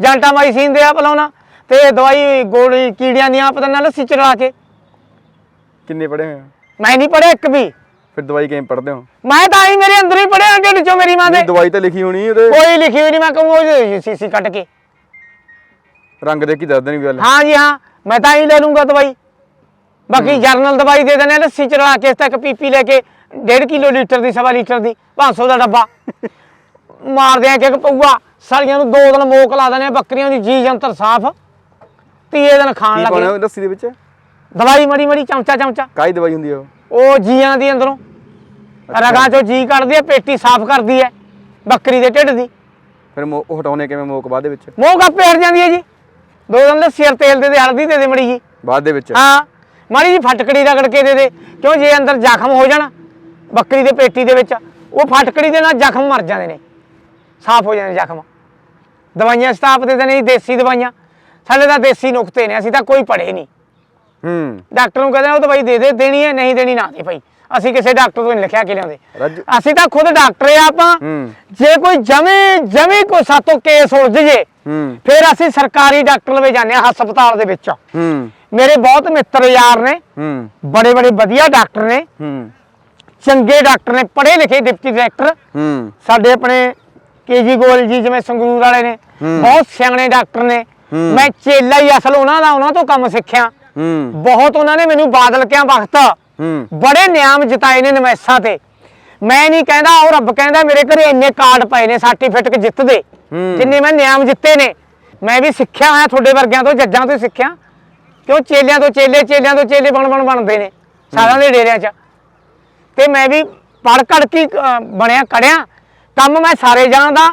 ਜੈਂਟਾਮਾਈਸੀਨ ਦੇ ਆਪ ਲਾਉਣਾ ਤੇ ਦਵਾਈ ਗੋਲੀ ਕੀੜਿਆਂ ਦੀਆਂ ਆਪ ਦਾ ਨਾਲ ਲੱਸੀ ਚੜਾ ਕੇ। ਕਿੰਨੇ ਪੜ੍ਹੇ ਹੋਏ ਹੋ? ਮੈਂ ਨਹੀਂ ਪੜਿਆ ਇੱਕ ਵੀ। ਫਿਰ ਦਵਾਈ ਕਿਵੇਂ ਪੜ੍ਹਦੇ ਹੋ? ਮੈਂ ਤਾਂ ਆਈ ਮੇਰੇ ਅੰਦਰ ਹੀ ਪੜਿਆ ਢਿੱਡ ਚੋਂ ਮੇਰੀ ਮਾਂ ਦੇ। ਦਵਾਈ ਤਾਂ ਲਿਖੀ ਹੋਣੀ ਉਹਦੇ। ਕੋਈ ਲਿਖੀ ਹੋਈ ਨਹੀਂ ਮੈਂ ਕਹੂੰ ਉਹ ਸੀਸੀ ਕੱਟ ਕੇ। ਰੰਗ ਦੇ ਕੀ ਦੱਸਦੇ ਨਹੀਂ ਗੱਲ। ਹਾਂ ਜੀ ਹਾਂ ਮੈਂ ਤਾਂ ਹੀ ਲੈ ਲੂੰਗਾ ਦਵਾਈ। ਬਾਕੀ ਜਰਨਲ ਦਵਾਈ ਦੇ ਦਿੰਦੇ ਆ ਲੱਸੀ ਚੜਾ ਕੇ ਇਸ ਤੱਕ ਪੀਪੀ ਲੈ ਕੇ 1.5 ਕਿਲੋ ਲੀਟਰ ਦੀ ਸਵਾ ਲੀਟਰ ਦੀ 500 ਦਾ ਡੱਬਾ। *laughs* ਮਾਰਦੇ ਆ ਕਿ ਪਊਆ ਸਾਲੀਆਂ ਨੂੰ ਦੋ ਦਿਨ ਮੋਕ ਲਾ ਦਿੰਦੇ ਆ ਬੱਕਰੀਆਂ ਦੀ ਜੀ ਜੰਤਰ ਸਾਫ਼। ਤੀਏ ਦਿਨ ਖਾਣ ਕੀ ਪਾਉਣਾ ਲੱਗੇ ਉਹ ਲੱਸੀ ਦੇ ਵਿੱਚ? ਦਵਾਈ ਮੜੀ ਮੜੀ ਚਮਚਾ ਚਮਚਾ। ਕਾਹਦੀ ਦਵਾਈ ਹੁੰਦੀ ਆ ਉਹ? ਉਹ ਜੀਆਂ ਦੀ ਅੰਦਰੋਂ। ਰਗਾਂ ਚੋਂ ਜੀ ਕੱਢਦੀ ਹੈ ਪੇਟੀ ਸਾਫ਼ ਕਰਦੀ ਹੈ ਬੱਕਰੀ ਦੇ ਢਿੱਡ ਦੀ। ਫਿਰ ਮੋ- ਉਹ ਹਟਾਉਣੇ ਕਿਵੇਂ ਮੋਕ ਬਾਅਦ ਦੇ ਵਿੱਚ? ਮੋਹ ਕਾਪੇ ਹਟ ਜਾਂਦੀ ਹੈ ਜੀ। ਦੋ ਦਿਨ ਲੱਸੀ ਔਰ ਤੇਲ ਦੇ ਦੇ ਹਲਦੀ ਦੇ ਦੇ ਮੜੀ ਜੀ। ਬਾਅਦ ਦੇ ਵਿੱਚ? ਹਾਂ। ਮਾੜੀ ਜੀ ਫਟਕੜੀ ਰਗੜ ਕੇ ਦੇ ਦੇ ਕਿਉਂ ਜੇ ਅੰਦਰ ਜ਼ਖਮ ਹੋ ਜਾਣਾ ਬੱਕਰੀ ਦੇ ਪੇਟੀ ਦੇ ਵਿੱਚ ਉਹ ਫਟਕੜੀ ਦੇ ਨਾਲ ਜ਼ਖਮ ਮਰ ਜਾਂਦੇ ਨੇ ਸਾਫ਼ ਹੋ ਜਾਂਦੇ ਜ਼ਖਮ। ਦਵਾਈਆਂ ਸਟਾਪ ਦੇ ਜੀ, ਦੇਸੀ ਦਵਾਈਆਂ। ਸਾਡੇ ਤਾਂ ਦੇਸੀ ਨੁਕਤੇ ਨੇ ਅਸੀਂ ਤਾਂ ਕੋਈ ਪੜੇ ਨਹੀਂ। ਹੂੰ। ਡਾਕਟਰ ਨੂੰ ਕਹਿੰਦੇ ਉਹ ਦਵਾਈ ਦੇ ਦੇ ਦੇਣੀ ਹੈ ਨਹੀਂ ਦੇਣੀ ਨਾ ਦੇ ਭਾਈ। ਅਸੀਂ ਕਿਸੇ ਡਾਕਟਰ ਤੋਂ ਨਹੀਂ ਲਿਖਿਆ ਕੇ ਲਿਆਉਂਦੇ। ਅਸੀਂ ਤਾਂ ਖੁਦ ਡਾਕਟਰ ਆ ਆਪਾਂ। ਜੇ ਕੋਈ ਜਮੇ ਜਮੇ ਕੋਈ ਸਾਤੋਂ ਕੇਸ ਉਲਝ ਜੇ ਫਿਰ ਅਸੀਂ ਸਰਕਾਰੀ ਡਾਕਟਰ ਲਵੇ ਜਾਂਦੇ ਹਾਂ ਹਸਪਤਾਲ ਦੇ ਵਿੱਚ। ਹੂੰ। ਮੇਰੇ ਬਹੁਤ ਮਿੱਤਰ ਯਾਰ ਨੇ। ਹੂੰ। ਬੜੇ ਬੜੇ ਵਧੀਆ ਡਾਕਟਰ ਨੇ। ਹੂੰ। ਚੰਗੇ ਡਾਕਟਰ ਨੇ ਪੜ੍ਹੇ ਲਿਖੇ ਡਿਪਟੀ ਡਾਇਰੈਕਟਰ। ਹੂੰ। ਸਾਡੇ ਆਪਣੇ ਕੇਜੀ ਗੋਲ ਜੀ ਜਿਵੇਂ ਸੰਗਰੂਰ ਵਾਲੇ ਨੇ। ਬਹੁਤ ਸਿਆਣੇ ਡਾਕਟਰ ਨੇ। ਮੈਂ ਚੇਲਾ ਹੀ ਅਸਲ ਉਹਨਾਂ ਦਾ ਉਹਨਾਂ ਤੋਂ ਕੰਮ ਸਿੱਖਿਆ। ਹੂੰ। ਬਹੁਤ ਉਹਨਾਂ ਨੇ ਮੈਨੂੰ ਬਾਦਲ ਕਿਆ ਵਕਤ। ਹੂੰ। ਬੜੇ ਨਿਆਮ ਜਿਤਾਏ ਨੇ ਨਮੈਸਾਂ ਤੇ। ਮੈਂ ਨਹੀਂ ਕਹਿੰਦਾ ਉਹ ਰੱਬ ਕਹਿੰਦਾ ਮੇਰੇ ਘਰੇ ਇੰਨੇ ਕਾਰਡ ਪਏ ਨੇ ਸਰਟੀਫਿਕੇਟ ਜਿੱਤਦੇ। ਜਿੰਨੇ ਮੈਂ ਨਿਆਮ ਜਿੱਤੇ ਨੇ। ਮੈਂ ਵੀ ਸਿੱਖਿਆ ਹੋਇਆ ਤੁਹਾਡੇ ਵਰਗਿਆਂ ਤੋਂ ਜੱਜਾਂ ਤੋਂ ਸਿੱਖਿਆ। ਕਿਉਂ ਚੇਲਿਆਂ ਤੋਂ ਚੇਲੇ ਚੇਲਿਆਂ ਤੋਂ ਚੇਲੇ ਬਣ ਬਣ ਬਣਦੇ ਨੇ ਸਾਰਿਆਂ ਦੇ ਡੇਰਿਆਂ 'ਚ। ਤੇ ਮੈਂ ਵੀ ਪੜ ਕੜ ਕੇ ਬਣਿਆ ਕੜਿਆ ਕੰਮ ਮੈਂ ਸਾਰੇ ਜਾਣਦਾ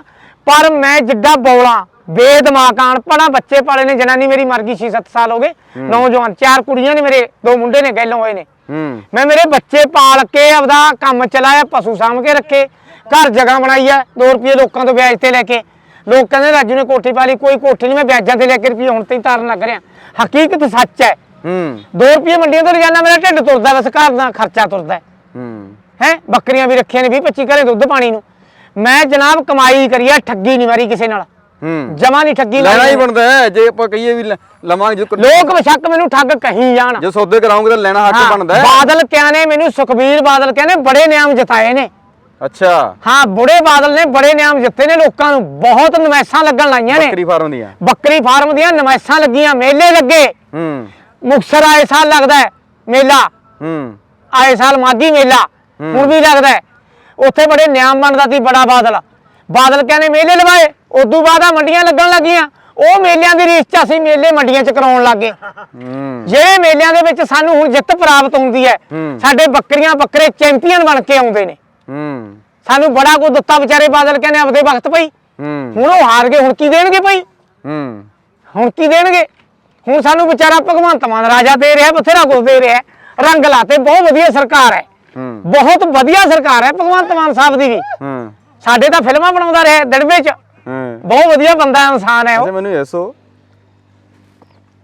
ਪਰ ਮੈਂ ਜਿੱਡਾ ਬੌਲਾ ਬੇਦਮਾਗ ਅਨਪੜਾ ਬੱਚੇ ਪਾਲੇ ਨੇ ਜਨਾਨੀ ਮੇਰੀ ਮਰ ਗਈ 6-7 ਸਾਲ ਹੋ ਗਏ ਨੌਜਵਾਨ ਚਾਰ ਕੁੜੀਆਂ ਨੇ ਮੇਰੇ ਦੋ ਮੁੰਡੇ ਨੇ ਗੈਲੋਂ ਹੋਏ ਨੇ। ਮੈਂ ਮੇਰੇ ਬੱਚੇ ਪਾਲ ਕੇ ਆਪਦਾ ਕੰਮ ਚਲਾਇਆ ਪਸ਼ੂ ਸਾਂਭ ਕੇ ਰੱਖੇ ਘਰ ਜਗ੍ਹਾ ਬਣਾਈ ਹੈ 2 ਰੁਪਏ ਲੋਕਾਂ ਤੋਂ ਵਿਆਜ ਤੇ ਲੈ ਕੇ ਲੋਕ ਕਹਿੰਦੇ ਰਾਜੂ ਨੇ ਕੋਠੀ ਪਾ ਲਈ ਕੋਈ ਕੋਠੀ ਨਹੀਂ ਮੈਂ ਵਿਆਜਾਂ ਤੇ ਲੈ ਕੇ ਰੁਪਏ ਹੁਣ ਤੇ ਹੀ ਤਾਰਨ ਲੱਗ ਰਿਹਾ। ਹਕੀਕਤ ਸੱਚ ਹੈ। ਹੂੰ। 2 ਰੁਪਏ ਮੰਡੀਆਂ ਤੋਂ ਰੋਜ਼ਾਨਾ ਮੇਰਾ ਢਿੱਡ ਤੁਰਦਾ ਬਸ ਘਰ ਦਾ ਖਰਚਾ ਤੁਰਦਾ ਹੈ। ਹੂੰ। ਬੱਕਰੀਆਂ ਵੀ ਰੱਖੀਆਂ ਨੇ 20 25 ਘਰੇ ਦੁੱਧ ਪਾਣੀ ਨੂੰ। ਮੈਂ ਜਨਾਬ ਕਮਾਈ ਕਰੀ ਆ ਠੱਗੀ ਨਹੀਂ ਮਾਰੀ ਕਿਸੇ ਨਾਲ। ਹੂੰ। ਜਮਾ ਨਹੀਂ ਠੱਗੀ ਲੈਣਾ ਹੀ ਬਣਦਾ ਹੈ ਜੇ ਆਪਾਂ ਕਹੀਏ ਵੀ ਲਵਾਂਗੇ ਲੋਕ ਬਸ਼ੱਕ ਮੈਨੂੰ ਠੱਗ ਕਹੀ ਜਾਣ। ਜੇ ਸੌਦੇ ਕਰਾਉਂਗੇ ਤਾਂ ਲੈਣਾ ਹੱਕ ਬਣਦਾ ਹੈ। ਬਾਦਲ ਨੇ ਮੈਨੂੰ ਸੁਖਬੀਰ ਬਾਦਲ ਕਹਿੰਦੇ ਬੜੇ ਨਿਆਮ ਜਿਤਾਏ ਨੇ। ਅੱਛਾ। ਹਾਂ ਬੁੜੇ ਬਾਦਲ ਨੇ ਬੜੇ ਨਿਆਮ ਜਿੱਤੇ ਨੇ ਲੋਕਾਂ ਨੂੰ। ਬਹੁਤ ਨਮੈਸਾਂ ਲੱਗਣ ਲਾਈਆਂ ਨੇ। ਬੱਕਰੀ ਫਾਰਮ ਦੀਆਂ। ਬੱਕਰੀ ਫਾਰਮ ਦੀਆਂ ਨਮੈਸਾਂ ਲੱਗੀਆਂ ਮੇਲੇ ਲੱਗੇ। ਹੂੰ। ਮੁਕਸਰ ਆਏ ਸਾਲ ਲੱਗਦਾ ਹੈ ਮੇਲਾ। ਹੂੰ। ਆਏ ਸਾਲ ਮਾਗੀ ਮੇਲਾ। ਹੁਣ ਵੀ ਲੱਗਦਾ ਹੈ। ਉੱਥੇ ਬੜੇ ਨਿਆਮ ਬਣਦਾ ਸੀ ਬੜਾ ਬਾਦਲ। ਬਾਦਲ ਕਹਿੰਦੇ ਮੇਲੇ ਲਵਾਏ ਉਦੋਂ ਬਾਅਦ ਆ ਮੰਡੀਆਂ ਲੱਗਣ ਲੱਗੀਆਂ। ਉਹ ਮੇਲਿਆਂ ਦੀ ਰੀਸ ਚ ਅਸੀਂ ਮੇਲੇ ਮੰਡੀਆਂ ਚ ਕਰਾਉਣ ਲੱਗੇ ਹੂੰ। ਜਿਹੜੇ ਮੇਲਿਆਂ ਦੇ ਵਿੱਚ ਸਾਨੂੰ ਹੁਣ ਜਿੱਤ ਪ੍ਰਾਪਤ ਹੁੰਦੀ ਹੂੰ। ਸਾਡੇ ਬੱਕਰੀਆਂ ਬੱਕਰੇ ਚੈਂਪੀਅਨ ਬਣ ਕੇ ਆਉਂਦੇ ਨੇ। ਹੂੰ। ਸਾਨੂੰ ਬੜਾ ਕੁ ਦਿੱਤਾ ਵਿਚਾਰੇ ਬਾਦਲ ਕਹਿੰਦੇ ਆਪਦੇ ਵਕਤ ਪਈ ਹੂੰ। ਹੁਣ ਉਹ ਹਾਰ ਗਏ ਹੁਣ ਕੀ ਦੇਣਗੇ ਭਾਈ? ਹੂੰ। ਹੁਣ ਕੀ ਦੇਣਗੇ? ਹੁਣ ਸਾਨੂੰ ਵਿਚਾਰਾ ਭਗਵੰਤ ਮਾਨ ਰਾਜਾ ਦੇ ਰਿਹਾ ਬਥੇਰਾ ਕੁਝ ਦੇ ਰਿਹਾ। ਰੰਗ ਲਾਤੇ ਬਹੁਤ ਵਧੀਆ ਸਰਕਾਰ ਹੈ। ਹੂੰ। ਬਹੁਤ ਵਧੀਆ ਸਰਕਾਰ ਹੈ ਭਗਵੰਤ ਮਾਨ ਸਾਹਿਬ ਦੀ ਵੀ। ਹੂੰ। ਸਾਡੇ ਤਾਂ ਫਿਲਮਾਂ ਬਣਾਉਂਦਾ ਰਿਹਾ ਦੜਵੇ ਚ। ਹੂੰ। ਬਹੁਤ ਵਧੀਆ ਬੰਦਾ ਹੈ, ਇਨਸਾਨ ਹੈ ਉਹ। ਮੈਨੂੰ ਦੱਸੋ।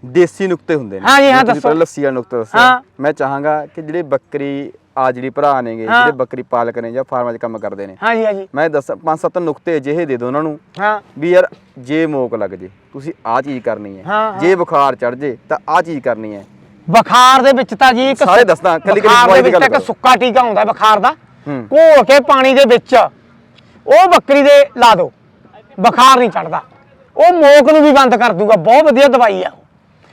ਦੇਸੀ ਨੁਕਤੇ ਹੁੰਦੇ ਨੇ। ਹਾਂ ਜੀ, ਹਾਂ, ਦੱਸੋ। ਪਹਿਲਾਂ ਲੱਸੀ ਵਾਲਾ ਨੁਕਤਾ ਦੱਸਿਆ ਹਾਂ। ਮੈਂ ਚਾਹਾਂਗਾ ਕਿ ਜਿਹੜੇ ਬੱਕਰੀ ਆ ਜਿਹੜੀ ਭਰਾ ਨੇਗੇ ਹਾਂ। ਜਿਹੜੇ ਬੱਕਰੀ ਪਾਲਕ ਨੇ ਜਾਂ ਫਾਰਮਾਂ 'ਚ ਕੰਮ ਕਰਦੇ ਨੇ। ਹਾਂਜੀ ਹਾਂਜੀ। ਮੈਂ ਦੱਸ ਪੰਜ ਸੱਤ ਨੁਕਤੇ ਅਜਿਹੇ ਦੇ ਦਿਓ ਉਹਨਾਂ ਨੂੰ ਹਾਂ। ਵੀ ਯਾਰ ਜੇ ਮੋਕ ਲੱਗ ਜੇ ਤੁਸੀਂ ਆਹ ਚੀਜ਼ ਕਰਨੀ ਹੈ। ਹਾਂ, ਹਾਂ। ਜੇ ਬੁਖਾਰ ਚੜ ਜੇ ਤਾਂ ਆਹ ਚੀਜ਼ ਕਰਨੀ ਹੈ। ਬੁਖਾਰ ਦੇ ਵਿੱਚ ਤਾਂ ਜੀ ਇੱਕ ਸਾਰੇ ਦੱਸਦਾ, ਕੱਲੀ- ਕੱਲੀ ਬੁਖਾਰ ਦਵਾਈ ਦੇ ਦੀ ਵਿੱਚ ਗੱਲ ਇੱਕ ਕਰੋ। ਸੁੱਕਾ ਟੀਕਾ ਹੁੰਦਾ ਹੈ ਬੁਖਾਰ ਦਾ। ਹੂੰ। ਘੋਲ ਕੇ ਪਾਣੀ ਦੇ ਵਿੱਚ ਉਹ ਬੱਕਰੀ ਦੇ ਲਾ ਦਿਓ ਬੁਖਾਰ ਨਹੀਂ ਚੜਦਾ ਉਹ ਮੋਕ ਨੂੰ ਵੀ ਬੰਦ ਕਰ ਦੂਗਾ ਬਹੁਤ ਵਧੀਆ ਦਵਾਈ ਆ ਉਹ।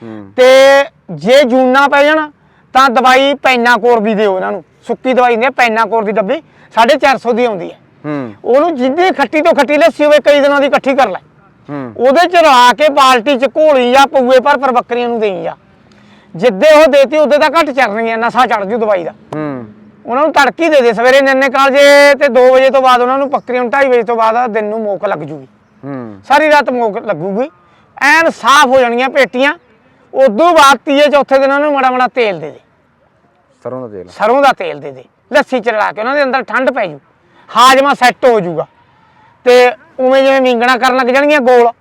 ਹੂੰ। ਤੇ ਜੇ ਜੂਨਾ ਪੈ ਜਾਣ ਤਾਂ ਦਵਾਈ ਪੈਨਾਕੋਰ ਵੀ ਦਿਓ ਇਹਨਾਂ ਨੂੰ। ਸੁੱਕੀ ਦਵਾਈ ਹੁੰਦੀ ਹੈ ਪੈਨਾਕੋਰ ਦੀ ਡੱਬੀ 450 ਦੀ ਆਉਂਦੀ ਹੈ। ਹੂੰ। ਉਹਨੂੰ ਜਿੰਨੀ ਖੱਟੀ ਤੋਂ ਖੱਟੀ ਲੱਸੀ ਹੋਵੇ ਕਈ ਦਿਨਾਂ ਦੀ ਇਕੱਠੀ ਕਰ ਲੈ। ਹੂੰ। ਉਹਦੇ ਚ ਰਲਾ ਕੇ ਬਾਲਟੀ ਚ ਘੋਲੀ ਜਾਂ ਪਊਏ ਪਰ ਪਰ ਬੱਕਰੀਆਂ ਨੂੰ ਦੇਈ ਜਾ। ਜਿੱਦੇ ਉਹ ਦੇਤੀ ਉਹਦੇ ਤਾਂ ਘੱਟ ਚੜਨਗੀਆਂ ਨਸ਼ਾ ਚੜ ਜੂ ਦਵਾਈ ਦਾ। ਹੂੰ। ਉਹਨਾਂ ਨੂੰ ਤੜਕੀ ਦੇ ਦੇ ਸਵੇਰੇ ਨਿੰਨੇ ਕਾਲ ਜੇ ਤੇ 2 ਵਜੇ ਤੋਂ ਬਾਅਦ ਉਹਨਾਂ ਨੂੰ ਬੱਕਰੀਆਂ ਨੂੰ 2:30 ਵਜੇ ਤੋਂ ਬਾਅਦ ਦਿਨ ਨੂੰ ਮੋਕ ਲੱਗ ਜੂਗੀ। ਹੂੰ। ਸਾਰੀ ਰਾਤ ਮੋਕ ਲੱਗੂਗੀ। ਐਨ ਸਾਫ਼ ਹੋ ਜਾਣਗੀਆਂ ਪੇਟੀਆਂ। ਉਦੋਂ ਬਾਅਦ ਤੀਏ ਚੌਥੇ ਦਿਨ ਉਹਨਾਂ ਨੂੰ ਮਾੜਾ ਮਾੜਾ ਤੇਲ ਦੇ ਦੇ। ਸਰੋਂ ਦਾ ਤੇਲ। ਸਰੋਂ ਦਾ ਤੇਲ ਦੇ ਦੇ। ਲੱਸੀ ਚ ਰਲਾ ਕੇ ਉਹਨਾਂ ਦੇ ਅੰਦਰ ਠੰਡ ਪੈ ਜੂ। ਹਾਜਮਾ ਸੈੱਟ ਹੋ ਜੂਗਾ। ਤੇ ਉਵੇਂ ਜਿਵੇਂ ਮਿੰਗਣਾ ਕਰਨ ਲੱਗ ਜਾਣਗੀਆਂ ਗੋਲ।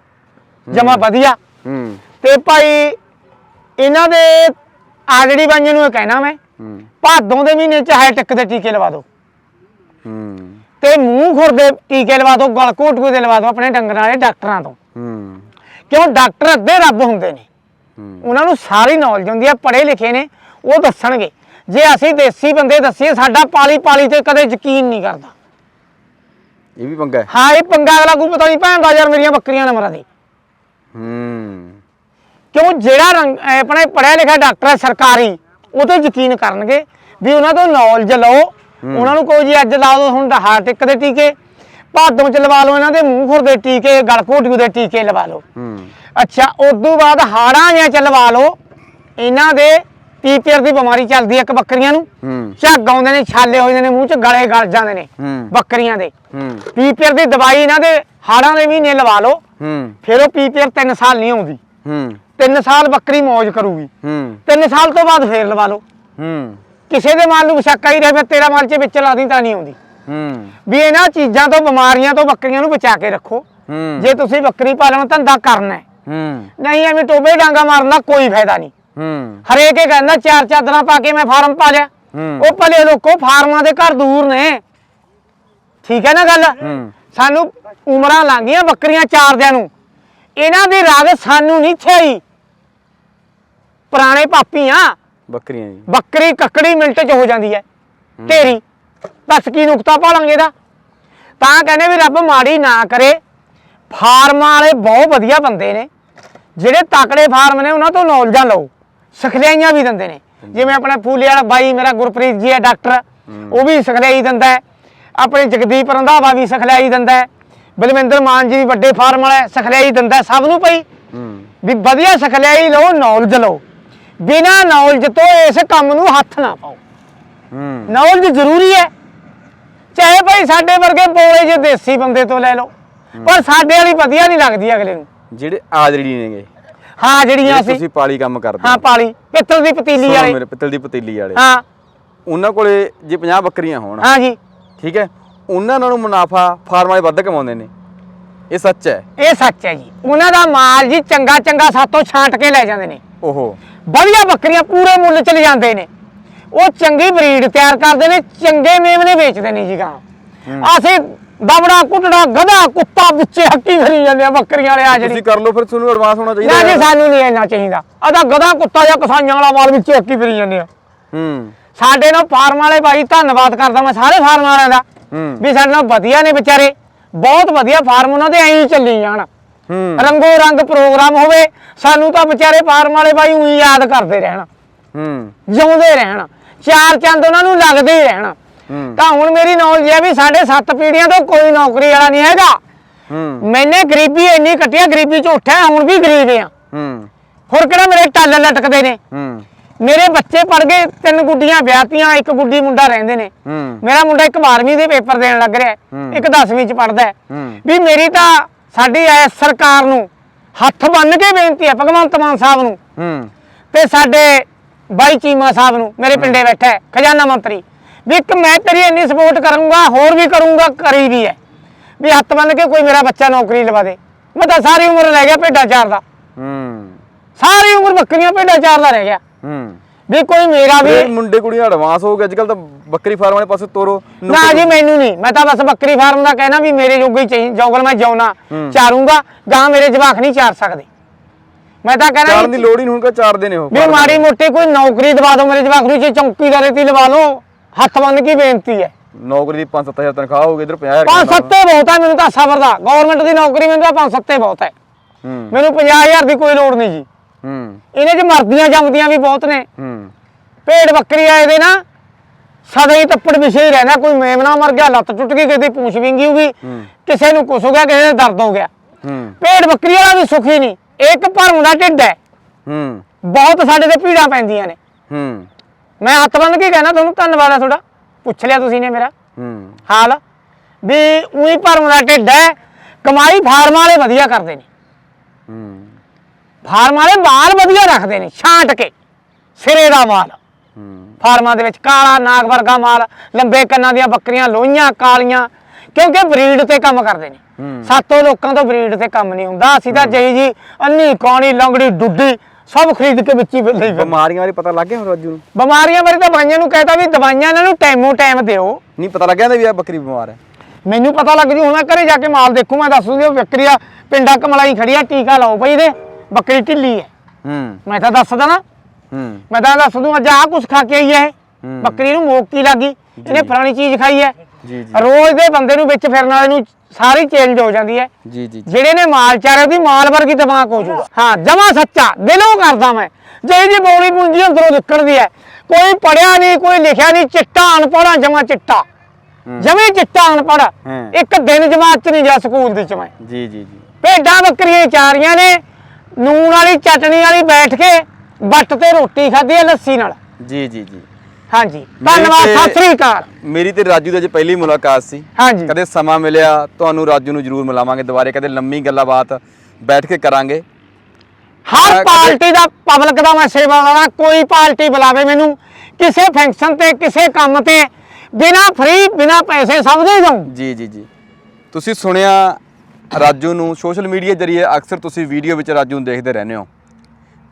ਜਮਾ ਵਧੀਆ। ਹੂੰ। ਤੇ ਭਾਈ ਇਹਨਾਂ ਦੇ ਆਗੜੀ ਬਾਈਆਂ ਨੂੰ ਇਹ ਕਹਿਣਾ ਮੈਂ ਭਾਦੋਂ ਦੇ ਮਹੀਨੇ ਚ ਹਾਈਟੈਕ ਦੇ ਟੀਕੇ ਲਵਾ ਦਿਓ। ਹੂੰ। ਤੇ ਮੂੰਹ ਖੁਰ ਦੇ ਟੀਕੇ ਲਵਾ ਦਿਓ ਗਲ ਘੋਟੂ ਦੇ ਲਵਾ ਦਿਓ ਆਪਣੇ ਡੰਗਰਾਂ ਵਾਲੇ ਡਾਕਟਰਾਂ ਤੋਂ। ਹੂੰ। ਕਿਉਂ ਡਾਕਟਰ ਅੱਧੇ ਰੱਬ ਹੁੰਦੇ ਨੇ। ਹੂੰ। ਉਹਨਾਂ ਨੂੰ ਸਾਰੀ ਨੌਲੇਜ ਹੁੰਦੀ ਹੈ ਪੜ੍ਹੇ ਲਿਖੇ ਨੇ ਉਹ ਦੱਸਣਗੇ। ਜੇ ਅਸੀਂ ਦੇਸੀ ਬੰਦੇ ਦੱਸੀਏ ਸਾਡਾ ਪਾਲੀ ਪਾਲੀ ਤੇ ਕਦੇ ਯਕੀਨ ਨਹੀਂ ਕਰਦਾ। ਇਹ ਵੀ ਪੰਗਾ ਹੈ। ਹਾਂ ਇਹ ਪੰਗਾ ਅਗਲਾ ਕੋਈ ਪਤਾ ਨਹੀਂ ਭੈਣ ਦਾ ਯਾਰ ਮੇਰੀਆਂ ਬੱਕਰੀਆਂ ਨਾ ਮਰਾਂ ਦੀ। ਹੂੰ। ਕਿਉਂ ਜਿਹੜਾ ਰੰਗ ਆਪਣੇ ਪੜਿਆ ਲਿਖਿਆ ਡਾਕਟਰ ਹੈ ਸਰਕਾਰੀ ਉਹ ਤੇ ਯਕੀਨ ਕਰਨਗੇ ਵੀ ਉਹਨਾਂ ਤੋਂ ਨੌਲੇਜ ਲਓ। ਉਹਨਾਂ ਨੂੰ ਕਹੋ ਜੀ ਅੱਜ ਲਾ ਦਿਓ ਹੁਣ ਹਾਰਟ ਇੱਕ ਦੇ ਟੀਕੇ। ਭਾਦੋਂ ਚ ਲਵਾ ਲਓ ਇਹਨਾਂ ਦੇ ਮੂੰਹ ਖੁਰ ਦੇ ਟੀਕੇ ਗਲ ਘੋਟੂ ਦੇ ਟੀਕੇ ਲਵਾ ਲਓ। ਹੂੰ। ਅੱਛਾ ਉਦੋਂ ਬਾਅਦ ਹਾੜਾਂ ਜਾਂ ਚ ਲਵਾ ਲਓ ਇਹਨਾਂ ਦੇ ਪੀਪੀਆਰ ਦੀ ਬਿਮਾਰੀ ਚੱਲਦੀ ਹੈ ਇੱਕ ਬੱਕਰੀਆਂ ਨੂੰ। ਝੱਗ ਆਉਂਦੇ ਨੇ ਛਾਲੇ ਹੋ ਜਾਂਦੇ ਨੇ ਮੂੰਹ ਚ ਗਲੇ ਗਲ ਜਾਂਦੇ ਨੇ ਬੱਕਰੀਆਂ ਦੇ। ਪੀਪੀਆਰ ਦੀ ਦਵਾਈ ਇਹਨਾਂ ਦੇ ਹਾੜਾਂ ਦੇ ਮਹੀਨੇ ਲਵਾ ਲਓ। ਫਿਰ ਉਹ ਪੀਪੀਆਰ 3 ਸਾਲ ਨਹੀਂ ਆਉਂਦੀ। ਹੂੰ। 3 ਸਾਲ ਬੱਕਰੀ ਮौज ਕਰੂਗੀ। ਹੂੰ। 3 ਸਾਲ ਤੋਂ ਬਾਅਦ ਫੇਰ ਲਵਾ ਲਓ। ਹੂੰ। ਕਿਸੇ ਦੇ ਮਾਲ ਨੂੰ ਸ਼ੱਕ ਹੀ ਰਹੇ ਤੇਰਾ ਮਾਲ ਚ ਵਿੱਚ ਲਾ ਦੀ ਤਾਂ ਨਹੀਂ ਆਉਂਦੀ। ਵੀ ਇਹਨਾਂ ਚੀਜ਼ਾਂ ਤੋਂ ਬਿਮਾਰੀਆਂ ਤੋਂ ਬੱਕਰੀਆਂ ਨੂੰ ਬਚਾ ਕੇ ਰੱਖੋ। ਜੇ ਤੁਸੀਂ ਬੱਕਰੀ ਪਾਲਣ ਧੰਦਾ ਕਰਨਾ ਹੈ। ਨਹੀਂ ਐਵੇਂ ਟੋਬੇ ਡਾਂਗਾ ਮਾਰਨ ਦਾ ਕੋਈ ਫਾਇਦਾ ਨਹੀਂ। ਹੂੰ। ਹਰੇਕ ਇਹ ਕਹਿੰਦਾ ਚਾਰ ਚਾਦਰਾਂ ਪਾ ਕੇ ਮੈਂ ਫਾਰਮ ਪਾ ਲਿਆ। ਹੂੰ। ਉਹ ਭਲੇ ਲੋਕੋ ਫਾਰਮਾਂ ਦੇ ਘਰ ਦੂਰ ਨੇ। ਠੀਕ ਹੈ ਨਾ ਗੱਲ? ਹੂੰ। ਸਾਨੂੰ ਉਮਰਾਂ ਲੰਘੀਆਂ ਬੱਕਰੀਆਂ ਚਾਰਦਿਆਂ ਨੂੰ। ਇਹਨਾਂ ਦੀ ਰਾਗ ਸਾਨੂੰ ਨਹੀਂ ਥਈ ਪੁਰਾਣੇ ਪਾਪੀਆਂ। ਬੱਕਰੀਆਂ ਜੀ। ਬੱਕਰੀ ਕੱਕੜੀ ਮਿੰਟ ਚ ਹੋ ਜਾਂਦੀ ਹੈ। ਢੇਰੀ। ਦੱਸ ਕੀ ਨੁਕਤਾ ਭਾਲਾਂਗੇ ਦਾ ਤਾਂ ਕਹਿੰਦੇ ਵੀ ਰੱਬ ਮਾੜੀ ਨਾ ਕਰੇ। ਫਾਰਮਾਂ ਵਾਲੇ ਬਹੁਤ ਵਧੀਆ ਬੰਦੇ ਨੇ। ਜਿਹੜੇ ਤਕੜੇ ਫਾਰਮ ਨੇ ਉਹਨਾਂ ਤੋਂ ਨੌਲੇਜਾਂ ਲਓ। ਸਿਖਲਾਈਆਂ ਵੀ ਦਿੰਦੇ ਨੇ। ਜਿਵੇਂ ਆਪਣਾ ਫੂਲੇ ਵਾਲਾ ਬਾਈ ਮੇਰਾ ਗੁਰਪ੍ਰੀਤ ਜੀ ਹੈ ਡਾਕਟਰ ਉਹ ਵੀ ਸਿਖਲਾਈ ਦਿੰਦਾ ਹੈ। ਆਪਣੇ ਜਗਦੀਪ ਰੰਧਾਵਾ ਵੀ ਸਿਖਲਾਈ ਦਿੰਦਾ ਹੈ। ਬਲਵਿੰਦਰ ਮਾਨ ਜੀ ਵੀ ਵੱਡੇ ਫਾਰਮ ਵਾਲਾ ਸਿਖਲਾਈ ਦਿੰਦਾ ਸਭ ਨੂੰ ਹੂੰ। ਵੀ ਵਧੀਆ ਸਿਖਲਾਈ ਲਓ ਨੌਲੇਜ ਲਓ। ਬਿਨਾਂ ਨੌਲੇਜ ਤੋਂ ਇਸ ਕੰਮ ਨੂੰ ਹੱਥ ਨਾ ਪਾਓ। ਨੌਲੇਜ ਜ਼ਰੂਰੀ ਹੈ। ਚਾਹੇ ਭਾਈ ਸਾਡੇ ਵਰਗੇ ਬੋਲੇ ਜੇ ਦੇਸੀ ਬੰਦੇ ਤੋਂ ਲੈ ਲਓ। ਪਰ ਸਾਡੇ ਵਾਲੀ ਵਧੀਆ ਨਹੀਂ ਲੱਗਦੀ ਅਗਲੇ ਨੂੰ। ਜਿਹੜੇ ਆਜੜੀ ਨੇਗੇ। ਹਾਂ ਜਿਹੜੀਆਂ ਜਿਹੜੇ ਅਸੀਂ ਤੁਸੀਂ ਪਾਲੀ ਕੰਮ ਕਰਦੇ ਹਾਂ ਪਾਲੀ। ਪਿੱਤਲ ਦੀ ਪਤੀਲੀ ਵਾਲੇ। ਮੇਰੇ ਪਿੱਤਲ ਦੀ ਪਤੀਲੀ ਵਾਲੇ। ਹਾਂ। ਉਹਨਾਂ ਕੋਲੇ ਜੇ 50 ਬੱਕਰੀਆਂ ਹੋਣ ਹਾਂ ਜੀ। ਠੀਕ ਹੈ ਉਹਨਾਂ ਨਾਲੋਂ ਮੁਨਾਫਾ ਫਾਰਮ ਵਾਲੇ ਵੱਧ ਕਮਾਉਂਦੇ ਨੇ। ਇਹ ਸੱਚ ਹੈ। ਇਹ ਸੱਚ ਹੈ ਜੀ। ਉਹਨਾਂ ਦਾ ਮਾਲ ਜੀ ਚੰਗਾ ਚੰਗਾ ਸਾਤੋਂ ਛਾਂਟ ਕੇ ਲੈ ਜਾਂਦੇ ਨੇ। ਓਹੋ। ਵਧੀਆ ਬੱਕਰੀਆਂ ਪੂਰੇ ਮੁੱਲ ਚ ਜਾਂਦੇ ਨੇ। ਉਹ ਚੰਗੀ ਬਰੀਡ ਤਿਆਰ ਕਰਦੇ ਨੇ ਚੰਗੇ ਮੇਮਨੇ ਵੇਚਦੇ ਨੇ ਜੀ ਗਾਂ। ਅਸੀਂ ਦਬੜਾ ਕੁੱਟੜਾ ਗਧਾ ਕੁੱਤਾ ਵਿੱਚੇ ਹੱਕੀ ਫਰੀ ਜਾਂਦੇ ਆ ਬੱਕਰੀਆਂ ਵਾਲੇ ਆ ਜਿਹੜੀ ਤੁਸੀਂ ਕਰ ਲਓ ਫਿਰ ਤੁਹਾਨੂੰ ਐਡਵਾਂਸ ਹੋਣਾ ਨਾ ਚਾਹੀਦਾ ਜੀ ਹੈ। ਸਾਨੂੰ ਨਹੀਂ ਇੰਨਾ ਚਾਹੀਦਾ। ਆਦਾ ਗਧਾ ਕੁੱਤਾ ਜਾਂ ਕਸਾਈਆਂ ਵਾਲਾ ਮਾਲ ਵਿੱਚੇ ਹੱਕੀ ਫਰੀ ਜਾਂਦੇ ਆ। ਹੂੰ। ਸਾਡੇ ਨਾਲ ਫਾਰਮ ਵਾਲੇ ਭਾਈ ਧੰਨਵਾਦ ਕਰਦਾ ਮੈਂ ਸਾਰੇ ਫਾਰਮ ਵਾਲਿਆਂ ਦਾ। ਹੂੰ। ਵੀ ਸਾਡੇ ਨਾਲ ਵਧੀਆ ਨੇ ਵਿਚਾਰੇ। ਬਹੁਤ ਵਧੀਆ ਫਾਰਮ ਉਹਨਾਂ ਦੇ ਐਂ ਚੱਲੀ ਜਾਣ। ਹੂੰ। ਰੰਗੋ ਰੰਗ ਪ੍ਰੋਗਰਾਮ ਹੋਵੇ ਸਾਨੂੰ ਤਾਂ ਵਿਚਾਰੇ ਫਾਰਮ ਵਾਲੇ ਭਾਈ ਉਹੀ ਯਾਦ ਕਰਦੇ ਰਹਿਣ। ਹੂੰ। ਜਿਉਂਦੇ ਰਹਿਣ। ਚਾਰ ਚੰਦ ਉਹਨਾਂ ਨੂੰ ਲੱਗਦੇ ਹੀ ਰਹਿਣ। ਤਾਂ ਹੁਣ ਮੇਰੀ ਨੌਲੇਜ ਹੈ ਵੀ ਸਾਡੇ ਸੱਤ ਪੀੜ੍ਹੀਆਂ ਤੋਂ ਕੋਈ ਨੌਕਰੀ ਵਾਲਾ ਨਹੀਂ ਹੈਗਾ। ਹੂੰ। ਮੈਨੇ ਗਰੀਬੀ ਇੰਨੀ ਕੱਟਿਆ ਗਰੀਬੀ ਚ ਉੱਠਿਆ ਹੁਣ ਵੀ ਗਰੀਬ ਆ। ਹੂੰ। ਹੋਰ ਕਿਹੜਾ ਮੇਰੇ ਟੱਲ ਲਟਕਦੇ ਨੇ? ਹੂੰ। ਮੇਰੇ ਬੱਚੇ ਪੜ ਗਏ ਤਿੰਨ ਗੁੱਡੀਆਂ ਵਿਆਹਤੀਆਂ ਇੱਕ ਗੁੱਡੀ ਮੁੰਡਾ ਰਹਿੰਦੇ ਨੇ। ਹੂੰ। ਮੇਰਾ ਮੁੰਡਾ ਇੱਕ 12ਵੀਂ ਦੇ ਪੇਪਰ ਦੇਣ ਲੱਗ ਰਿਹਾ। ਇੱਕ 10ਵੀਂ ਚ ਪੜਦਾ ਹੈ। ਵੀ ਮੇਰੀ ਤਾਂ ਸਾਡੀ ਐ ਸਰਕਾਰ ਨੂੰ ਹੱਥ ਬੰਨ ਕੇ ਬੇਨਤੀ ਹੈ ਭਗਵੰਤ ਮਾਨ ਸਾਹਿਬ ਨੂੰ। ਹੂੰ। ਤੇ ਸਾਡੇ ਬਾਈ ਚੀਮਾ ਸਾਹਿਬ ਨੂੰ ਮੇਰੇ ਪਿੰਡੇ ਬੈਠਾ ਖਜ਼ਾਨਾ ਮੰਤਰੀ। ਵੀ ਇੱਕ ਮੈਂ ਤੇਰੀ ਇੰਨੀ ਸਪੋਰਟ ਕਰੂੰਗਾ ਹੋਰ ਵੀ ਕਰੂੰਗਾ ਕਰੀ ਵੀ ਹੈ। ਵੀ ਹੱਥ ਬੰਨ ਕੇ ਕੋਈ ਮੇਰਾ ਬੱਚਾ ਨੌਕਰੀ ਲਵਾ ਦੇ। ਮੈਂ ਤਾਂ ਸਾਰੀ ਉਮਰ ਰਹਿ ਗਿਆ ਭੇਡਾਂ ਚਾਰ ਦਾ ਹੂੰ। ਸਾਰੀ ਉਮਰ ਬੱਕਰੀਆਂ ਭੇਡਾਂ ਚਾਰ ਦਾ ਰਹਿ ਗਿਆ। ਹੂੰ। ਵੀ ਕੋਈ ਮੇਰਾ ਵੀ ਇਹ ਮੁੰਡੇ ਕੁੜੀਆਂ ਐਡਵਾਂਸ ਹੋ ਗਏ ਅੱਜ ਕੱਲ ਤਾਂ ਬੱਕਰੀ ਫਾਰਮ ਵਾਲੇ ਪਾਸੇ ਤੋਰੋ ਨਾ ਜੀ ਮੈਨੂੰ ਨਹੀਂ। ਮੈਂ ਤਾਂ ਬਸ ਬੱਕਰੀ ਫਾਰਮ ਦਾ ਕਹਿਣਾ ਵੀ ਮੇਰੇ ਜੋਗੀ ਚਾਹੀ ਜੋਗਲ ਮੈਂ ਜਾਉਣਾ। ਚਾਰੂੰਗਾ ਗਾਂ ਮੇਰੇ ਜਵਾਕ ਨਹੀਂ ਚਾਰ ਸਕਦੇ। ਮੈਂ ਤਾਂ ਕਹਿਣਾ ਚਾਰਨ ਦੀ ਲੋੜ ਹੀ ਨਹੀਂ ਹੁਣ ਕਾ ਚਾਰ ਦੇ ਨੇ ਉਹ। ਵੀ ਮਾੜੀ ਮੋਟੀ ਕੋਈ ਨੌਕਰੀ ਦਵਾ ਦਿਓ ਮੇਰੇ ਜਵਾਕ ਨੂੰ ਜੇ ਚੌਕੀਦਾਰੇ ਤੇ ਲਵਾ ਲਓ। ਹੱਥ ਬੰਨ ਕੇ ਬੇਨਤੀ ਹੈ। ਨੌਕਰੀ ਦੀ 5-7000 ਤਨਖਾਹ ਹੋਊਗੀ ਇਧਰ 50000 ਪੰਜ ਸੱਤੇ ਬਹੁਤ ਹੈ ਮੈਨੂੰ ਤਾਂ ਸਬਰ ਦਾ। ਗਵਰਨਮੈਂਟ ਦੀ ਨੌਕਰੀ ਮੈਨੂੰ ਤਾਂ ਪੰਜ ਸੱਤੇ ਬਹੁਤ ਹੈ। ਹੂੰ। ਮੈਨੂੰ 50000 ਦੀ ਕੋਈ ਲੋੜ ਨਹੀਂ ਜੀ। ਹੂੰ। ਇਹਨੇ ਚ ਮਰਦੀਆਂ ਜੰਮਦੀਆਂ ਵੀ ਬਹੁਤ ਨੇ। ਹੂੰ। ਭੇਡ ਬੱਕਰੀ ਆਏ ਦੇ ਨਾ ਸਦਾ ਹੀ ਤੱਪੜ ਵਿਸ਼ੇ ਹੀ ਰਹਿਣਾ ਕੋਈ ਮੇਮਣਾ ਮਰ ਗਿਆ ਲੱਤ ਟੁੱਟ ਗਈ ਕਿਸੇ ਦੀ ਪੂੰਛ ਵਿੰਗੀ ਹੋ ਗਈ। ਕਿਸੇ ਨੂੰ ਕੁਛ ਹੋ ਗਿਆ ਕਿਸੇ ਦੇ ਦਰਦ ਹੋ ਗਿਆ। ਹੂੰ। ਭੇਡ ਬੱਕਰੀ ਵਾਲਾ ਵੀ ਸੁਖੀ ਨਹੀਂ। ਇੱਕ ਭਰਮ ਦਾ ਢਿੱਡ ਹੈ। ਹੂੰ। ਬਹੁਤ ਸਾਡੇ ਤੇ ਭੀੜਾਂ ਪੈਂਦੀਆਂ ਨੇ। ਹੂੰ। ਮੈਂ ਹੱਥ ਬੰਨ ਕੇ ਕਹਿਣਾ ਤੁਹਾਨੂੰ? ਧੰਨਵਾਦ ਹੈ ਤੁਹਾਡਾ। ਪੁੱਛ ਲਿਆ ਤੁਸੀਂ ਨੇ ਮੇਰਾ। ਹੂੰ। ਹਾਲ। ਵੀ ਉਹੀ ਭਰਮ ਦਾ ਢਿੱਡ ਹੈ। ਕਮਾਈ ਫਾਰਮ ਵਾਲੇ ਵਧੀਆ ਕਰਦੇ ਨੇ। ਹੂੰ। ਫਾਰਮ ਵਾਲੇ ਮਾਲ ਵਧੀਆ ਰੱਖਦੇ ਨੇ। ਛਾਂਟ ਕੇ। ਸਿਰੇ ਦਾ ਮਾਲ। ਹੂੰ। ਫਾਰਮਾਂ ਦੇ ਵਿੱਚ ਕਾਲਾ ਨਾਗ ਵਰਗਾ ਮਾਲ। ਲੰਬੇ ਕੰਨਾਂ ਦੀਆਂ ਬੱਕਰੀਆਂ ਲੋਹੀਆਂ ਕਾਲੀਆਂ। ਕਿਉਂਕਿ ਬਰੀਡ ਤੇ ਕੰਮ ਕਰਦੇ ਨੇ। ਸਾਤੋਂ ਲੋਕਾਂ ਤੋਂ ਬਰੀਡ ਤੇ ਕੰਮ ਨਹੀਂ ਹੁੰਦਾ। ਅਸੀਂ ਤਾਂ ਜਈ ਜੀ ਅੰਨੀ ਕੌਣੀ ਲੰਗੜੀ ਡੁੱਡੀ ਸਭ ਖਰੀਦ ਕੇ ਵਿੱਚ ਹੀ ਲਈ। ਬਿਮਾਰੀਆਂ ਬਾਰੇ ਪਤਾ ਲੱਗ ਗਿਆ ਹੁਣ ਰਾਜੂ ਨੂੰ? ਬਿਮਾਰੀਆਂ ਬਾਰੇ ਤਾਂ ਬਾਈਆਂ ਨੂੰ ਕਹਿਤਾ ਵੀ ਦਵਾਈਆਂ ਇਹਨਾਂ ਨੂੰ ਟਾਈਮੋ ਟਾਈਮ ਦਿਓ। ਨਹੀਂ ਪਤਾ ਲੱਗਿਆ ਵੀ ਆ ਬੱਕਰੀ ਬਿਮਾਰ ਹੈ। ਮੈਨੂੰ ਪਤਾ ਲੱਗ ਜੂ ਹੁਣ ਮੈਂ ਘਰੇ ਜਾ ਕੇ ਮਾਲ ਦੇਖੂ ਮੈਂ ਦੱਸ ਦੂੰਗੀ ਉਹ ਬੱਕਰੀ ਆ ਪਿੰਡਾ ਕਮਲਾਈ ਖੜੀ ਆ ਟੀਕਾ ਲਾਓ ਭਾਈ ਇਹਦੇ ਬੱਕਰੀ ਢਿੱਲੀ ਹੈ। ਹੂੰ। ਮੈਂ ਤਾਂ ਦੱਸਦਾ ਨਾ। ਹੂੰ। ਮੈਂ ਤਾਂ ਦੱਸ ਦੂੰ ਅੱਜ ਆਹ ਕੁਛ ਖਾ ਕੇ ਆਈ ਹੈ ਇਹ। ਬੱਕਰੀ ਨੂੰ ਮੋਕੀ ਲੱਗੀ? ਇਹਨੇ ਪੁਰਾਣੀ ਚੀਜ਼ ਖਾਈ ਹੈ। ਜੀ ਜੀ। ਰੋਜ਼ ਦੇ ਬੰਦੇ ਨੂੰ ਵਿੱਚ ਫਿਰਨ ਵਾਲੇ ਨੂੰ ਸਾਰੀ ਚੇਂਜ ਹੋ ਜਾਂਦੀ ਹੈ। ਜੀ ਜੀ। ਜਿਹੜੇ ਨੇ ਮਾਲ ਚਾਰੇ ਉਹਦੀ ਮਾਲ ਵਰਗੀ ਦਿਮਾਗ ਹੋ। ਜਾਊਗਾ ਹਾਂ ਜਮਾ ਸੱਚਾ ਦਿਲੋਂ ਕਰਦਾ ਮੈਂ। ਜੇ ਜੀ ਬੋਲੀ ਪੂੰਜੀ ਅੰਦਰੋਂ ਨਿਕਲਦੀ ਹੈ ਕੋਈ ਪੜਿਆ ਨਹੀਂ ਕੋਈ ਲਿਖਿਆ ਨਹੀਂ ਚਿੱਟਾ ਅਨਪੜ੍ਹਾਂ ਜਮਾ ਚਿੱਟਾ। ਜਮੇ ਚਿੱਟਾ ਅਨਪੜ੍ਹ ਹੂੰ। ਇੱਕ ਦਿਨ ਜਮਾਤ ਚ ਨਹੀਂ ਜਾ ਸਕੂਲ ਦੀ ਚ ਮੈਂ। ਜੀ ਜੀ ਜੀ। ਭੇਡਾਂ ਬੱਕਰੀਆਂ ਚਾਰੀਆਂ ਨੇ ਨੂਣ ਵਾਲੀ ਚਟਣੀ ਵਾਲੀ ਬੈਠ ਕੇ ਬੱਟ ਤੇ ਰੋਟੀ ਖਾਧੀ ਹੈ ਲੱਸੀ ਨਾਲ। ਜੀ ਜੀ ਜੀ। ਹਾਂਜੀ। ਧੰਨਵਾਦ ਸਤਿ ਸ੍ਰੀ ਅਕਾਲ। ਮੇਰੀ ਤੇ ਰਾਜੂ ਦੀ ਅੱਜ ਪਹਿਲੀ ਮੁਲਾਕਾਤ ਸੀ। ਹਾਂਜੀ। ਕਦੇ ਸਮਾਂ ਮਿਲਿਆ ਤੁਹਾਨੂੰ ਰਾਜੂ ਨੂੰ ਜ਼ਰੂਰ ਮਿਲਾਵਾਂਗੇ ਦੁਬਾਰੇ ਕਦੇ ਲੰਮੀ ਗੱਲਾਂ ਬਾਤ ਬੈਠ ਕੇ ਕਰਾਂਗੇ। ਹਰ ਪਾਰਟੀ ਦਾ ਪਬਲਿਕ ਦਾ ਮੈਂ ਸੇਵਾ ਵਾਲਾ ਕੋਈ ਪਾਰਟੀ ਬੁਲਾਵੇ ਮੈਨੂੰ ਕਿਸੇ ਫੰਕਸ਼ਨ ਤੇ ਕਿਸੇ ਕੰਮ ਤੇ ਬਿਨਾ ਫ੍ਰੀ ਬਿਨਾ ਪੈਸੇ ਸਭ ਦੇ ਦਊਂ ਜੀ ਜੀ ਜੀ। ਤੁਸੀਂ ਸੁਣਿਆ ਰਾਜੂ ਨੂੰ ਸੋਸ਼ਲ ਮੀਡੀਆ ਜਰੀਏ ਅਕਸਰ ਤੁਸੀਂ ਵੀਡੀਓ ਵਿੱਚ ਰਾਜੂ ਨੂੰ ਦੇਖਦੇ ਰਹਿੰਦੇ ਹੋ।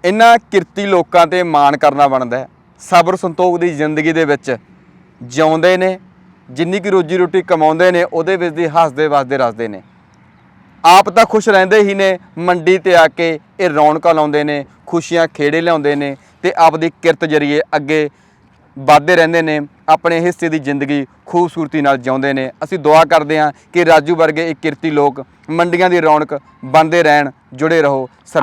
ਇਹਨਾਂ ਕਿਰਤੀ ਲੋਕਾਂ ਤੇ ਮਾਣ ਕਰਨਾ ਬਣਦਾ ਹੈ। ਸਬਰ ਸੰਤੋਖ ਦੀ ਜ਼ਿੰਦਗੀ ਦੇ ਵਿੱਚ ਜਿਉਂਦੇ ਨੇ, ਜਿੰਨੀ ਕੀ ਰੋਜੀ ਰੋਟੀ ਕਮਾਉਂਦੇ ਨੇ, ਉਹਦੇ ਵਿੱਚ ਦੀ ਹੱਸਦੇ ਵਸਦੇ ਰਸਦੇ ਨੇ। ਆਪ ਤਾਂ ਖੁਸ਼ ਰਹਿੰਦੇ ਹੀ ਨੇ, ਮੰਡੀ ਤੇ ਆ ਕੇ ਇਹ ਰੌਣਕਾਂ ਲਾਉਂਦੇ ਨੇ, ਖੁਸ਼ੀਆਂ ਖੇੜੇ ਲਿਆਉਂਦੇ ਨੇ ਤੇ ਆਪਦੀ ਕਿਰਤ ਜਰੀਏ ਅੱਗੇ ਵੱਧਦੇ ਰਹਿੰਦੇ ਨੇ, ਆਪਣੇ ਹਿੱਸੇ ਦੀ ਜ਼ਿੰਦਗੀ ਖੂਬਸੂਰਤੀ ਨਾਲ ਜਿਉਂਦੇ ਨੇ। ਅਸੀਂ ਦੁਆ ਕਰਦੇ ਹਾਂ ਕਿ ਰਾਜੂ ਵਰਗੇ ਇਹ ਕਿਰਤੀ ਲੋਕ ਮੰਡੀਆਂ ਦੀ ਰੌਣਕ, ਬਣਦੇ ਰਹਿਣ, ਜੁੜੇ ਰਹੋ। ਸਭ